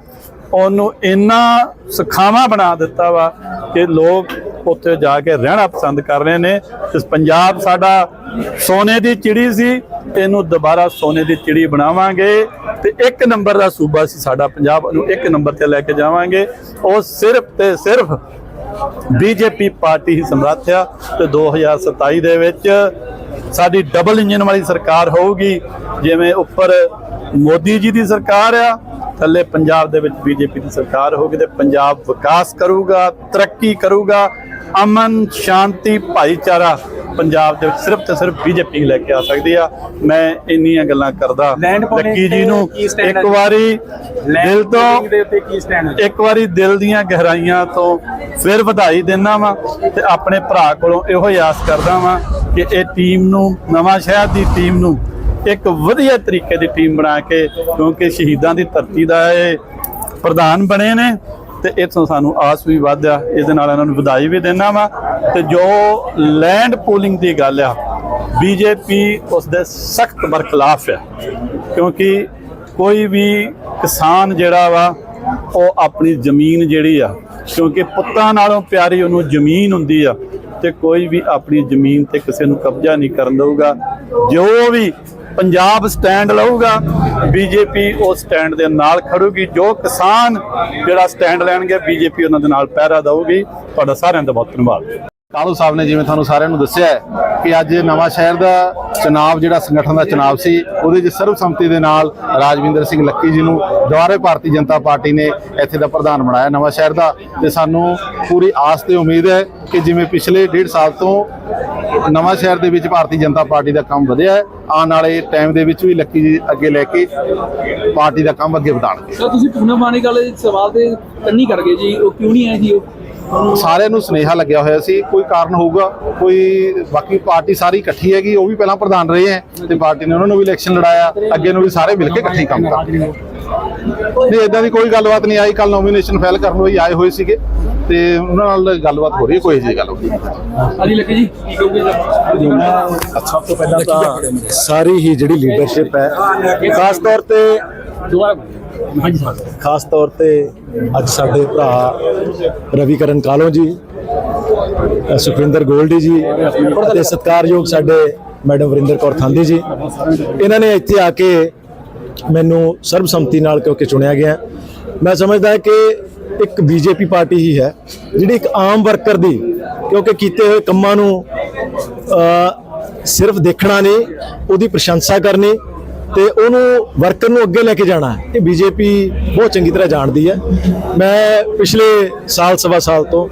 ਉਹਨੂੰ ਇੰਨਾ ਸੁਖਾਵਾਂ ਬਣਾ ਦਿੱਤਾ ਵਾ ਕਿ ਲੋਕ ਉੱਥੇ ਜਾ ਕੇ ਰਹਿਣਾ ਪਸੰਦ ਕਰ ਰਹੇ ਨੇ। ਤੇ ਪੰਜਾਬ ਸਾਡਾ ਸੋਨੇ ਦੀ ਚਿੜੀ ਸੀ, ਇਹਨੂੰ ਦੁਬਾਰਾ ਸੋਨੇ ਦੀ ਚਿੜੀ ਬਣਾਵਾਂਗੇ ਤੇ ਇੱਕ ਨੰਬਰ ਦਾ ਸੂਬਾ ਸੀ ਸਾਡਾ ਪੰਜਾਬ ਨੂੰ ਇੱਕ ਨੰਬਰ ਤੇ ਲੈ ਕੇ ਜਾਵਾਂਗੇ। ਉਹ ਸਿਰਫ ਤੇ ਸਿਰਫ ਬੀਜੇਪੀ ਪਾਰਟੀ ਹੀ ਸਮਰੱਥ ਆ ਤੇ 2027 ਦੇ ਵਿੱਚ ਸਾਡੀ ਡਬਲ ਇੰਜਨ ਵਾਲੀ ਸਰਕਾਰ ਹੋਊਗੀ, ਜਿਵੇਂ ਉੱਪਰ ਮੋਦੀ ਜੀ ਦੀ ਸਰਕਾਰ ਆ ਥੱਲੇ ਪੰਜਾਬ ਦੇ ਵਿੱਚ ਬੀਜੇਪੀ ਦੀ ਸਰਕਾਰ ਹੋਊਗੀ ਤੇ ਪੰਜਾਬ ਵਿਕਾਸ ਕਰੂਗਾ ਤਰੱਕੀ ਕਰੂਗਾ ਅਮਨ ਸ਼ਾਂਤੀ ਭਾਈਚਾਰਾ ਪੰਜਾਬ ਦੇ ਵਿੱਚ ਸਿਰਫ ਤੇ ਸਿਰਫ ਬੀਜੇਪੀ ਲੈ ਕੇ ਆ ਸਕਦੀ ਆ। ਮੈਂ ਇੰਨੀਆਂ ਗੱਲਾਂ ਕਰਦਾ। ਲੱਕੀ ਜੀ ਨੂੰ ਇੱਕ? ਵਾਰੀ ਦਿਲ ਤੋਂ ਇੱਕ ਵਾਰੀ ਦਿਲ ਦੀਆਂ ਗਹਿਰਾਈਆਂ ਤੋਂ ਫਿਰ ਵਧਾਈ ਦਿੰਦਾ ਵਾਂ ਤੇ ਆਪਣੇ ਭਰਾ ਕੋਲੋਂ ਇਹੋ ਆਸ ਕਰਦਾ ਵਾਂ ਕਿ ਇਹ ਟੀਮ ਨੂੰ ਨਵਾਂ ਸ਼ਹਿਰ ਦੀ ਟੀਮ ਨੂੰ ਇੱਕ ਵਧੀਆ ਤਰੀਕੇ ਦੀ ਟੀਮ ਬਣਾ ਕੇ, ਕਿਉਂਕਿ ਸ਼ਹੀਦਾਂ ਦੀ ਧਰਤੀ ਦਾ ਇਹ ਪ੍ਰਧਾਨ ਬਣੇ ਨੇ ਤੇ ਇਥੋਂ ਸਾਨੂੰ ਆਸ ਵੀ ਵੱਧ ਆ ਇਹਦੇ ਨਾਲ ਇਹਨਾਂ ਨੂੰ ਵਧਾਈ ਵੀ ਦੇਣਾ ਵਾ। ਤੇ ਜੋ ਲੈਂਡ ਪੂਲਿੰਗ ਦੀ ਗੱਲ ਆ ਬੀਜੇਪੀ ਉਸ ਦੇ ਸਖਤ ਬਰਖਲਾਫ ਆ। ਕਿਉਂਕਿ ਕੋਈ ਵੀ ਕਿਸਾਨ ਜਿਹੜਾ ਵਾ, ਉਹ ਆਪਣੀ ਜ਼ਮੀਨ ਜਿਹੜੀ ਆ, ਕਿਉਂਕਿ ਪੁੱਤਾਂ ਨਾਲੋਂ ਪਿਆਰੀ ਉਹਨੂੰ ਜ਼ਮੀਨ ਹੁੰਦੀ ਆ, ਤੇ ਕੋਈ ਵੀ ਆਪਣੀ ਜ਼ਮੀਨ ਤੇ ਕਿਸੇ ਨੂੰ ਕਬਜ਼ਾ ਨਹੀਂ ਕਰਨ ਦੇਊਗਾ। ਜੋ ਵੀ ਪੰਜਾਬ ਸਟੈਂਡ ਲਊਗਾ। ਬੀਜੇਪੀ ਉਸ ਸਟੈਂਡ ਦੇ ਨਾਲ ਖੜੂਗੀ। ਜੋ ਕਿਸਾਨ ਜਿਹੜਾ ਸਟੈਂਡ ਲੈਣਗੇ ਬੀਜੇਪੀ ਉਹਨਾਂ ਦੇ ਨਾਲ ਪਹਿਰਾ ਦਊਗੀ। ਤੁਹਾਡਾ ਸਾਰਿਆਂ ਦਾ ਬਹੁਤ ਧੰਨਵਾਦ। ਕਾਲੂ ਸਾਹਿਬ ਨੇ ਜਿਵੇਂ ਤੁਹਾਨੂੰ ਸਾਰਿਆਂ ਨੂੰ ਦੱਸਿਆ ਕਿ ਅੱਜ ਨਵਾਂ ਸ਼ਹਿਰ ਦਾ ਚੁਣਾਵ ਜਿਹੜਾ ਸੰਗਠਨ ਦਾ ਚੁਣਾਵ ਸੀ, ਉਹਦੇ 'ਚ ਸਰਬਸੰਮਤੀ ਦੇ ਨਾਲ ਰਾਜਵਿੰਦਰ ਸਿੰਘ ਲੱਕੀ ਜੀ ਨੂੰ ਦੁਆਰੇ ਭਾਰਤੀ ਜਨਤਾ ਪਾਰਟੀ ਨੇ ਇੱਥੇ ਦਾ ਪ੍ਰਧਾਨ ਬਣਾਇਆ ਨਵਾਂ ਸ਼ਹਿਰ ਦਾ ਤੇ ਸਾਨੂੰ ਪੂਰੀ ਆਸ ਤੇ ਉਮੀਦ ਹੈ ਕਿ ਜਿਵੇਂ ਪਿਛਲੇ ਡੇਢ ਸਾਲ ਤੋਂ ਨਵਾਂ ਸ਼ਹਿਰ ਦੇ ਵਿੱਚ ਭਾਰਤੀ ਜਨਤਾ ਪਾਰਟੀ ਦਾ ਕੰਮ ਵਧਿਆ ਹੈ, ਆਉਣ ਵਾਲੇ ਟਾਈਮ ਦੇ ਵਿੱਚ ਵੀ ਲੱਕੀ ਜੀ ਅੱਗੇ ਲੈ ਕੇ ਪਾਰਟੀ ਦਾ ਕੰਮ ਅੱਗੇ ਵਧਾਉਣਗੇ। ਸਰ, ਤੁਸੀਂ ਪੂਨਮ ਮਾਨਿਕ ਵਾਲੇ ਸਵਾਲ ਤੇ ਕੰਨੀ ਕਰ ਗਏ ਜੀ, ਉਹ ਕਿਉਂ ਨਹੀਂ ਆਏ ਜੀ ਉਹ? ਸਾਰਿਆਂ ਨੂੰ ਸੁਨੇਹਾ ਲੱਗਿਆ ਹੋਇਆ ਸੀ ਕੋਈ ਕਾਰਨ ਹੋਊਗਾ ਕੋਈ ਬਾਕੀ ਪਾਰਟੀ ਸਾਰੀ ਇਕੱਠੀ ਹੈਗੀ ਉਹ ਵੀ ਪਹਿਲਾਂ ਪ੍ਰਧਾਨ ਰਹੇ ਹੈ ਤੇ ਪਾਰਟੀ ਨੇ ਉਹਨਾਂ ਨੂੰ ਵੀ ਇਲੈਕਸ਼ਨ ਲੜਾਇਆ ਅੱਗੇ ਨੂੰ ਵੀ ਸਾਰੇ ਮਿਲ ਕੇ ਇਕੱਠੇ ਕੰਮ ਕਰਦੇ ਨਹੀਂ ਇਦਾਂ ਦੀ ਕੋਈ ਗੱਲਬਾਤ ਨਹੀਂ ਆਈ ਕੱਲ ਨੋਮੀਨੇਸ਼ਨ ਫਾਈਲ ਕਰਨ ਲਈ ਆਏ ਹੋਏ ਸੀਗੇ ਤੇ ਉਹਨਾਂ ਨਾਲ ਗੱਲਬਾਤ ਹੋ ਰਹੀ ਹੈ ਕੋਈ ਜਿਹੀ ਗੱਲ ਅਲੀ ਲੱਕੀ ਜੀ ਕੀ ਕਹੋਗੇ? ਸਰ ਸਭ ਤੋਂ ਪਹਿਲਾਂ ਤਾਂ ਸਾਰੀ ਹੀ ਜਿਹੜੀ ਲੀਡਰਸ਼ਿਪ ਹੈ ਖਾਸ ਤੌਰ ਤੇ ਹਾਂਜੀ। ਸਰ ਖਾਸ ਤੌਰ ਤੇ ਅੱਜ ਸਾਡੇ ਭਰਾ ਰਵੀਕਰਨ ਕਾਲੋ ਜੀ ਸੁਖਵਿੰਦਰ ਗੋਲਡੀ ਜੀ ਅਤੇ ਸਤਿਕਾਰਯੋਗ ਸਾਡੇ ਮੈਡਮ ਵਰਿੰਦਰ ਕੌਰ ਥਾਂਦੀ ਜੀ। ਇਹਨਾਂ ਨੇ ਇੱਥੇ ਆ ਕੇ ਮੈਨੂੰ ਸਰਬਸੰਮਤੀ ਨਾਲ ਕਿਉਂਕਿ ਚੁਣਿਆ ਗਿਆ। ਮੈਂ ਸਮਝਦਾ ਕਿ ਇੱਕ ਬੀਜੇਪੀ ਪਾਰਟੀ ਹੀ ਹੈ, ਜਿਹੜੀ ਇੱਕ ਆਮ ਵਰਕਰ ਦੀ ਕਿਉਂਕਿ ਕੀਤੇ ਹੋਏ ਕੰਮਾਂ ਨੂੰ ਸਿਰਫ ਦੇਖਣਾ ਨਹੀਂ, ਉਹਦੀ ਪ੍ਰਸ਼ੰਸਾ ਕਰਨੀ ਤੇ ਉਹਨੂੰ ਵਰਕਰ ਨੂੰ ਅੱਗੇ ਲੈ ਕੇ ਜਾਣਾ ਹੈ। ਇਹ ਬੀਜੇਪੀ ਬਹੁਤ ਚੰਗੀ ਤਰ੍ਹਾਂ ਜਾਣਦੀ ਹੈ। ਮੈਂ ਪਿਛਲੇ ਸਾਲ, ਸਵਾ ਸਾਲ ਤੋਂ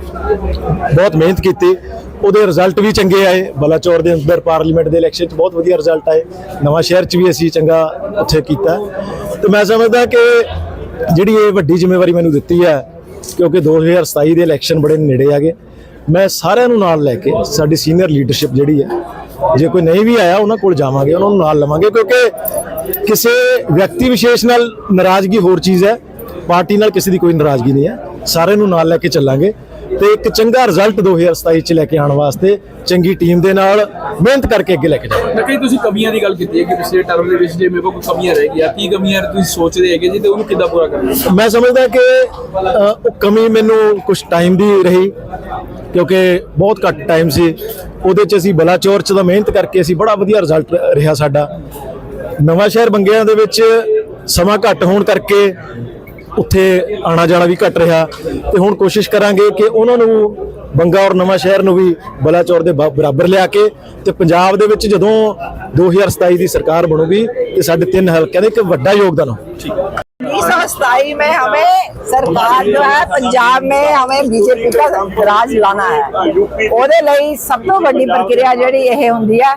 ਬਹੁਤ ਮਿਹਨਤ ਕੀਤੀ। ਉਹਦੇ ਰਿਜ਼ਲਟ ਵੀ ਚੰਗੇ ਆਏ। ਬਲਾਚੌਰ ਦੇ ਅੰਦਰ ਪਾਰਲੀਮੈਂਟ ਦੇ ਇਲੈਕਸ਼ਨ 'ਚ ਬਹੁਤ ਵਧੀਆ ਰਿਜ਼ਲਟ ਆਏ। ਨਵਾਂ ਸ਼ਹਿਰ 'ਚ ਵੀ ਅਸੀਂ ਚੰਗਾ ਉੱਥੇ ਕੀਤਾ। ਤੇ ਮੈਂ ਸਮਝਦਾ ਕਿ ਜਿਹੜੀ ਇਹ ਵੱਡੀ ਜ਼ਿੰਮੇਵਾਰੀ ਮੈਨੂੰ ਦਿੱਤੀ ਹੈ, ਕਿਉਂਕਿ 2027 ਦੇ ਇਲੈਕਸ਼ਨ ਬੜੇ ਨੇੜੇ ਆ ਗਏ। ਮੈਂ ਸਾਰਿਆਂ ਨੂੰ ਨਾਲ ਲੈ ਕੇ ਸਾਡੀ ਸੀਨੀਅਰ ਲੀਡਰਸ਼ਿਪ ਜਿਹੜੀ ਹੈ ਜੇ ਕੋਈ ਨਹੀਂ ਵੀ ਆਇਆ, ਉਹਨਾਂ ਕੋਲ ਜਾਵਾਂਗੇ, ਉਹਨਾਂ ਨੂੰ ਨਾਲ ਲਵਾਂਗੇ, ਕਿਉਂਕਿ ਕਿਸੇ ਵਿਅਕਤੀ ਵਿਸ਼ੇਸ਼ ਨਾਲ ਨਾਰਾਜ਼ਗੀ ਹੋਰ ਚੀਜ਼ ਹੈ। ਪਾਰਟੀ ਨਾਲ ਕਿਸੇ ਦੀ ਕੋਈ ਨਾਰਾਜ਼ਗੀ ਨਹੀਂ ਹੈ। ਸਾਰਿਆਂ ਨੂੰ ਨਾਲ ਲੈ ਕੇ ਚੱਲਾਂਗੇ। ਤੇ ਇੱਕ ਚੰਗਾ ਰਿਜ਼ਲਟ 2027 ਚ ਲੈ ਕੇ ਆਉਣ ਵਾਸਤੇ ਚੰਗੀ ਟੀਮ ਦੇ ਨਾਲ ਮਿਹਨਤ ਕਰਕੇ ਅੱਗੇ ਲੈ ਕੇ ਜਾਵਾਂਗੇ। ਨਕਲੀ ਤੁਸੀਂ ਕਮੀਆਂ ਦੀ ਗੱਲ ਕੀਤੀ ਹੈ ਕਿ ਪਿਛਲੇ ਟਰਮ ਦੇ ਵਿੱਚ ਜੇ ਮੇਰੇ ਕੋਲ ਕੋਈ ਕਮੀਆਂ ਰਹਿ ਗਈਆਂ ਕੀ ਕਮੀਆਂ ਤੁਸੀਂ ਸੋਚਦੇ ਹੈਗੇ ਜੀ ਤੇ ਉਹਨੂੰ ਕਿੱਦਾਂ ਪੂਰਾ ਕਰਨਾ? ਮੈਂ ਸਮਝਦਾ ਕਿ ਉਹ ਕਮੀ ਮੈਨੂੰ ਕੁਝ ਟਾਈਮ ਦੀ ਰਹੀ ਕਿਉਂਕਿ ਬਹੁਤ ਘੱਟ ਟਾਈਮ ਸੀ। ਉਹਦੇ ਚ ਅਸੀਂ ਬਲਾਚੌਰ ਚ ਤਾਂ ਮਿਹਨਤ ਕਰਕੇ ਅਸੀਂ ਬੜਾ ਵਧੀਆ ਰਿਜ਼ਲਟ ਰਿਹਾ ਸਾਡਾ। ਨਵਾਂ ਸ਼ਹਿਰ ਬੰਗਿਆਂ ਦੇ ਵਿੱਚ ਸਮਾਂ ਘੱਟ ਹੋਣ ਕਰਕੇ ਉੱਥੇ ਆਣਾ ਜਾਣਾ ਵੀ ਘੱਟ ਰਿਹਾ ਤੇ ਹੁਣ ਕੋਸ਼ਿਸ਼ ਕਰਾਂਗੇ ਕਿ ਉਹਨਾਂ ਨੂੰ ਬੰਗਾ ਔਰ ਨਵਾਂ ਸ਼ਹਿਰ ਨੂੰ ਵੀ ਬਲਾਚੌਰ ਦੇ ਬ- ਬਰਾਬਰ ਲਿਆ ਕੇ ਤੇ ਪੰਜਾਬ ਦੇ ਵਿੱਚ ਜਦੋਂ 2027 ਦੀ ਸਰਕਾਰ ਬਣੂਗੀ ਤੇ ਸਾਡੇ ਤਿੰਨ ਹਲਕਿਆਂ ਦੇ ਇੱਕ ਵੱਡਾ ਯੋਗਦਾਨ ਹੋ उन्नीस सौ सताई में हमें सरकार जो है पंजाब में हमें बीजेपी का राज लाना है ਉਹਦੇ ਲਈ ਸਭ ਤੋਂ ਵੱਡੀ ਪ੍ਰਕਿਰਿਆ ਜਿਹੜੀ ਇਹ ਹੁੰਦੀ ਹੈ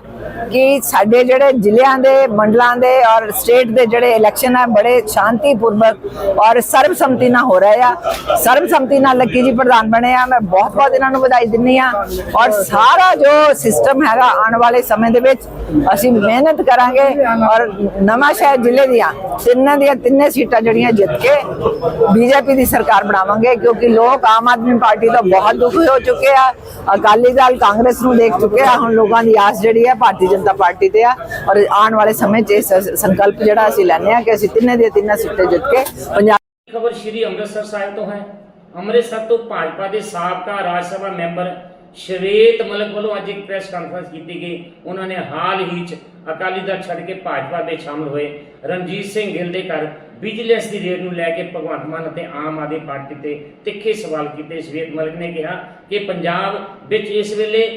ਕਿ ਸਾਡੇ ਜਿਹੜੇ ਜ਼ਿਲ੍ਹਿਆਂ ਦੇ ਮੰਡਲਾਂ ਦੇ ਔਰ ਸਟੇਟ ਦੇ ਜਿਹੜੇ ਇਲੈਕਸ਼ਨ ਹੈ ਬੜੇ ਸ਼ਾਂਤੀਪੂਰਵਕ ਔਰ ਸਰਬਸੰਮਤੀ ਨਾਲ ਹੋ ਰਹੇ ਆ ਸਰਬਸੰਮਤੀ ਨਾਲ ਲੱਕੀ ਜੀ ਪ੍ਰਧਾਨ ਬਣੇ ਆ ਮੈਂ ਬਹੁਤ ਬਹੁਤ ਇਹਨਾਂ ਨੂੰ ਵਧਾਈ ਦਿੰਨੀ ਆ ਔਰ ਸਾਰਾ ਜੋ ਸਿਸਟਮ ਹੈਗਾ ਆਉਣ ਵਾਲੇ ਸਮੇਂ ਦੇ ਵਿੱਚ ਅਸੀਂ ਮਿਹਨਤ ਕਰਾਂਗੇ ਔਰ ਨਵਾਂ ਸ਼ਹਿਰ ਜ਼ਿਲ੍ਹੇ ਦੀਆਂ ਤਿੰਨਾਂ ਦੀਆਂ ਤਿੰਨੇ ਸੀਟਾਂ ਜਿਹੜੀਆਂ ਜਿੱਤ ਕੇ ਬੀਜੇਪੀ ਦੀ ਸਰਕਾਰ ਬਣਾਵਾਂਗੇ, ਕਿਉਂਕਿ ਲੋਕ ਆਮ ਆਦਮੀ ਪਾਰਟੀ ਤੋਂ ਬਹੁਤ ਦੁਖੀ ਹੋ ਚੁੱਕੇ ਆ। ਅਕਾਲੀ ਦਲ ਕਾਂਗਰਸ ਨੂੰ ਦੇਖ ਚੁੱਕੇ ਆ। ਹੁਣ ਲੋਕਾਂ ਦੀ ਆਸ ਜਿਹੜੀ ਹੈ ਭਾਰਤੀ ਜਨਤਾ ਪਾਰਟੀ ਤੇ ਆ। ਔਰ ਆਉਣ ਵਾਲੇ ਸਮੇਂ 'ਚ ਸੰਕਲਪ ਜਿਹੜਾ ਅਸੀਂ ਲੈਣੇ ਆ ਕਿ ਅਸੀਂ ਤਿੰਨੇ ਦੀਆਂ ਤਿੰਨਾਂ ਸੀਟਾਂ ਜਿੱਤ ਕੇ ਪੰਜਾਬ ਖਬਰ ਸ਼੍ਰੀ ਅੰਮ੍ਰਿਤਸਰ ਸਾਹਿਬ ਤੋਂ ਹੈ। ਅੰਮ੍ਰਿਤਸਰ ਤੋਂ ਭਾਜਪਾ ਦੇ ਸਾਬਕਾ ਰਾਜ ਸਭਾ ਮੈਂਬਰ ਸ਼ਵੇਤ ਮਲਕ ਵੱਲੋਂ ਅੱਜ ਇੱਕ ਪ੍ਰੈਸ ਕਾਨਫਰੰਸ ਕੀਤੀ ਗਈ। ਉਹਨਾਂ ਨੇ ਹਾਲ ਹੀ ਚ ਅਕਾਲੀ ਦਲ ਛੱਡ ਕੇ ਭਾਜਪਾ ਵਿੱਚ ਸ਼ਾਮਲ ਹੋਏ। ਰਣਜੀਤ ਸਿੰਘ ਗਿੱਲ ਦੇ ਘਰ ਵਿਜੀਲੈਂਸ ਦੀ ਰੇਡ ਨੂੰ ਲੈ ਕੇ ਭਗਵੰਤ ਮਾਨ ਅਤੇ ਆਮ ਆਦਮੀ ਪਾਰਟੀ ਤੇ ਤਿੱਖੇ ਸਵਾਲ ਕੀਤੇ। ਸ਼ਵੇਤ ਮਲਿਕ ਨੇ ਕਿਹਾ ਕਿ ਪੰਜਾਬ ਵਿੱਚ ਇਸ ਵੇਲੇ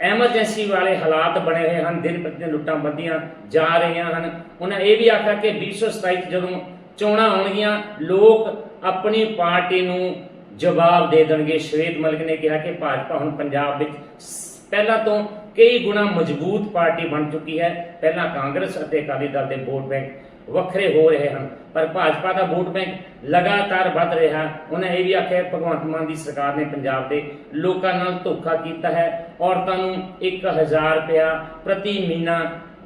ਐਮਰਜੈਂਸੀ ਵਾਲੇ ਹਾਲਾਤ ਬਣੇ ਹੋਏ ਹਨ। ਦਿਨ ਪ੍ਰਤੀ ਦਿਨ ਲੁੱਟਾਂ ਵੱਧਦੀਆਂ ਜਾ ਰਹੀਆਂ ਹਨ। ਉਹਨਾਂ ਇਹ ਵੀ ਆਖਿਆ ਕਿ 2027 'ਚ ਜਦੋਂ ਚੋਣਾਂ ਆਉਣਗੀਆਂ ਲੋਕ ਆਪਣੀ ਪਾਰਟੀ ਨੂੰ ਜਵਾਬ ਦੇ ਦੇਣਗੇ। ਸ਼ਵੇਤ ਮਲਿਕ ਨੇ ਕਿਹਾ ਕਿ ਭਾਜਪਾ ਹੁਣ ਪੰਜਾਬ ਵਿੱਚ ਪਹਿਲਾਂ ਤੋਂ ਕਈ ਗੁਣਾ ਮਜ਼ਬੂਤ ਪਾਰਟੀ ਬਣ ਚੁੱਕੀ ਹੈ। ਪਹਿਲਾਂ ਕਾਂਗਰਸ ਅਤੇ ਅਕਾਲੀ ਦਲ ਦੇ ਵੋਟ ਬੈਂਕ ਵੱਖਰੇ ਹੋ ਰਹੇ ਹਨ, ਪਰ ਭਾਜਪਾ ਦਾ ਵੋਟ ਬੈਂਕ ਲਗਾਤਾਰ ਵੱਧ ਰਿਹਾ। ਉਹਨਾਂ ਇਹ ਵੀ ਆਖਿਆ, ਭਗਵੰਤ ਮਾਨ ਦੀ ਸਰਕਾਰ ਨੇ ਪੰਜਾਬ ਦੇ ਲੋਕਾਂ ਨਾਲ ਧੋਖਾ ਕੀਤਾ ਹੈ। ਔਰਤਾਂ ਨੂੰ 1000 ਰੁਪਇਆ ਪ੍ਰਤੀ ਮਹੀਨਾ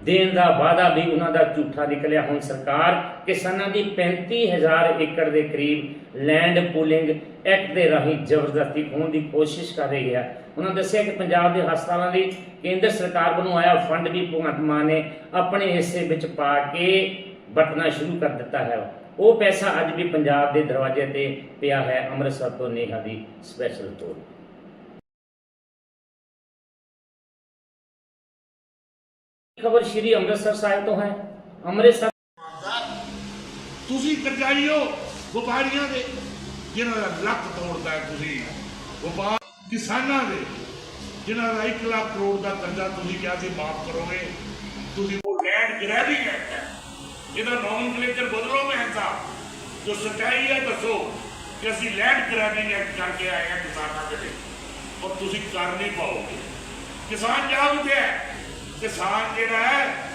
ਦੇਣ ਦਾ ਵਾਅਦਾ ਵੀ ਉਹਨਾਂ ਦਾ ਝੂਠਾ ਨਿਕਲਿਆ। ਹੁਣ ਸਰਕਾਰ ਕਿਸਾਨਾਂ ਦੀ 35000 ਏਕੜ ਦੇ ਕਰੀਬ ਲੈਂਡ ਪੂਲਿੰਗ ਐਕਟ ਦੇ ਰਾਹੀਂ ਜ਼ਬਰਦਸਤੀ ਖੋਹਣ ਦੀ ਕੋਸ਼ਿਸ਼ ਕਰ ਰਹੀ ਹੈ। ਉਹਨਾਂ ਦੱਸਿਆ ਕਿ ਪੰਜਾਬ ਦੇ ਹਸਪਤਾਲਾਂ ਲਈ ਕੇਂਦਰ ਸਰਕਾਰ ਵੱਲੋਂ ਆਇਆ ਫੰਡ ਵੀ ਭਗਵੰਤ ਮਾਨ ਨੇ ਆਪਣੇ ਹਿੱਸੇ ਵਿੱਚ ਪਾ ਕੇ ਵਰਤਣਾ ਸ਼ੁਰੂ ਕਰ ਦਿੱਤਾ ਹੈ। ਉਹ ਪੈਸਾ ਅੱਜ ਵੀ ਪੰਜਾਬ ਦੇ ਦਰਵਾਜ਼ੇ ਤੇ ਪਿਆ ਹੈ। ਅੰਮ੍ਰਿਤਸਰ ਤੋਂ ਨੇਹਾ ਦੀ ਸਪੈਸ਼ਲ ਰਿਪੋਰਟ ਖਬਰ ਸ਼੍ਰੀ ਅੰਮ੍ਰਿਤਸਰ ਸਾਹਿਬ ਤੋਂ ਹੈ। ਅੰਮ੍ਰਿਤਸਰ ਤੁਸੀਂ ਕਰਜ਼ਾਈਓ ਵਪਾਰੀਆਂ ਦੇ, ਜਿਨ੍ਹਾਂ ਦਾ ਲੱਕ ਤੋੜਦਾ ਤੁਸੀਂ। ਵਪਾਰ ਕਿਸਾਨਾਂ ਦੇ, ਜਿਨ੍ਹਾਂ ਦਾ 1 ਲੱਖ ਕਰੋੜ ਦਾ ਕਰਜ਼ਾ ਤੁਸੀਂ ਕਿਹਾ ਸੀ, ਮਾਫ ਕਰੋਗੇ। ਤੁਸੀਂ ਉਹ ਲੈਂਡ ਗ੍ਰੈਬਿੰਗ ਐਕਟ ਹੈ। ਇਹਦਾ ਨੋਮਨਕਲੇਚਰ ਬਦਲੋ ਮਹਿਤਾ। ਜੋ ਸੱਚਾਈ ਹੈ, ਦੱਸੋ ਕਿ ਅਸੀਂ ਲੈਂਡ ਗ੍ਰੈਬਿੰਗ ਐਕਟ ਕਰਕੇ ਆਏ ਹਾਂ ਕਿਸਾਨਾਂ ਦੇ ਲਈ। ਔਰ ਤੁਸੀਂ ਕਰ ਨਹੀਂ ਪਾਓਗੇ। ਕਿਸਾਨ ਜਾਗ ਉੱਠਿਆ ਕਿਸਾਨ ਜਿਹੜਾ ਹੈ,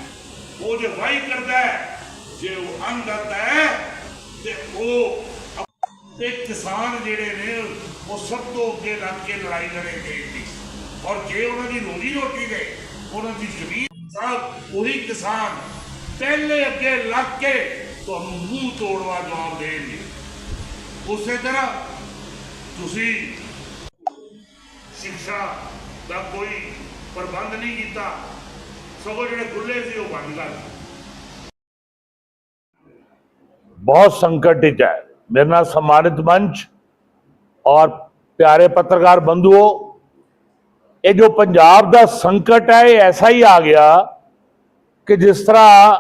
ਉਹ ਜੇ ਵਾਹੀ ਕਰਦਾ ਹੈ, ਜੇ ਉਹ ਅੰਨ ਹੈ, ਤੇ ਉਹ ਤੇ ਕਿਸਾਨ ਜਿਹੜੇ ਨੇ, ਉਹ ਸਭ ਤੋਂ ਅੱਗੇ ਲੱਗ ਕੇ ਲੜਾਈ ਲੜੇ ਦੇਣ ਦੀ ਔਰ ਜੇ ਉਹਨਾਂ ਦੀ ਰੋਜੀ ਰੋਟੀ ਦੇ ਉਹਨਾਂ ਦੀ ਜ਼ਮੀਨ ਸਾਹਿਬ ਉਹੀ ਕਿਸਾਨ ਪਹਿਲੇ ਅੱਗੇ ਲੱਗ ਕੇ ਤੁਹਾਨੂੰ ਮੂੰਹ ਤੋੜਵਾ ਜਵਾਬ ਦੇਣਗੇ ਉਸੇ ਤਰ੍ਹਾਂ ਤੁਸੀਂ ਸਿੱਖਿਆ ਦਾ ਕੋਈ ਪ੍ਰਬੰਧ ਨਹੀਂ ਕੀਤਾ, ਸਗੋਂ ਜਿਹੜੇ ਖੁੱਲੇ ਸੀ ਉਹ ਬੰਦ ਕਰ ਬਹੁਤ ਸੰਕਟ ਵਿੱਚ ਹੈ। मेरे नाल सम्मानित मंच और प्यारे पत्रकार बंधुओं ये जो पंजाब ਦਾ ਸੰਕਟ ਹੈ ਇਹ ਐਸਾ ਹੀ ਆ ਗਿਆ ਕਿ ਜਿਸ ਤਰ੍ਹਾਂ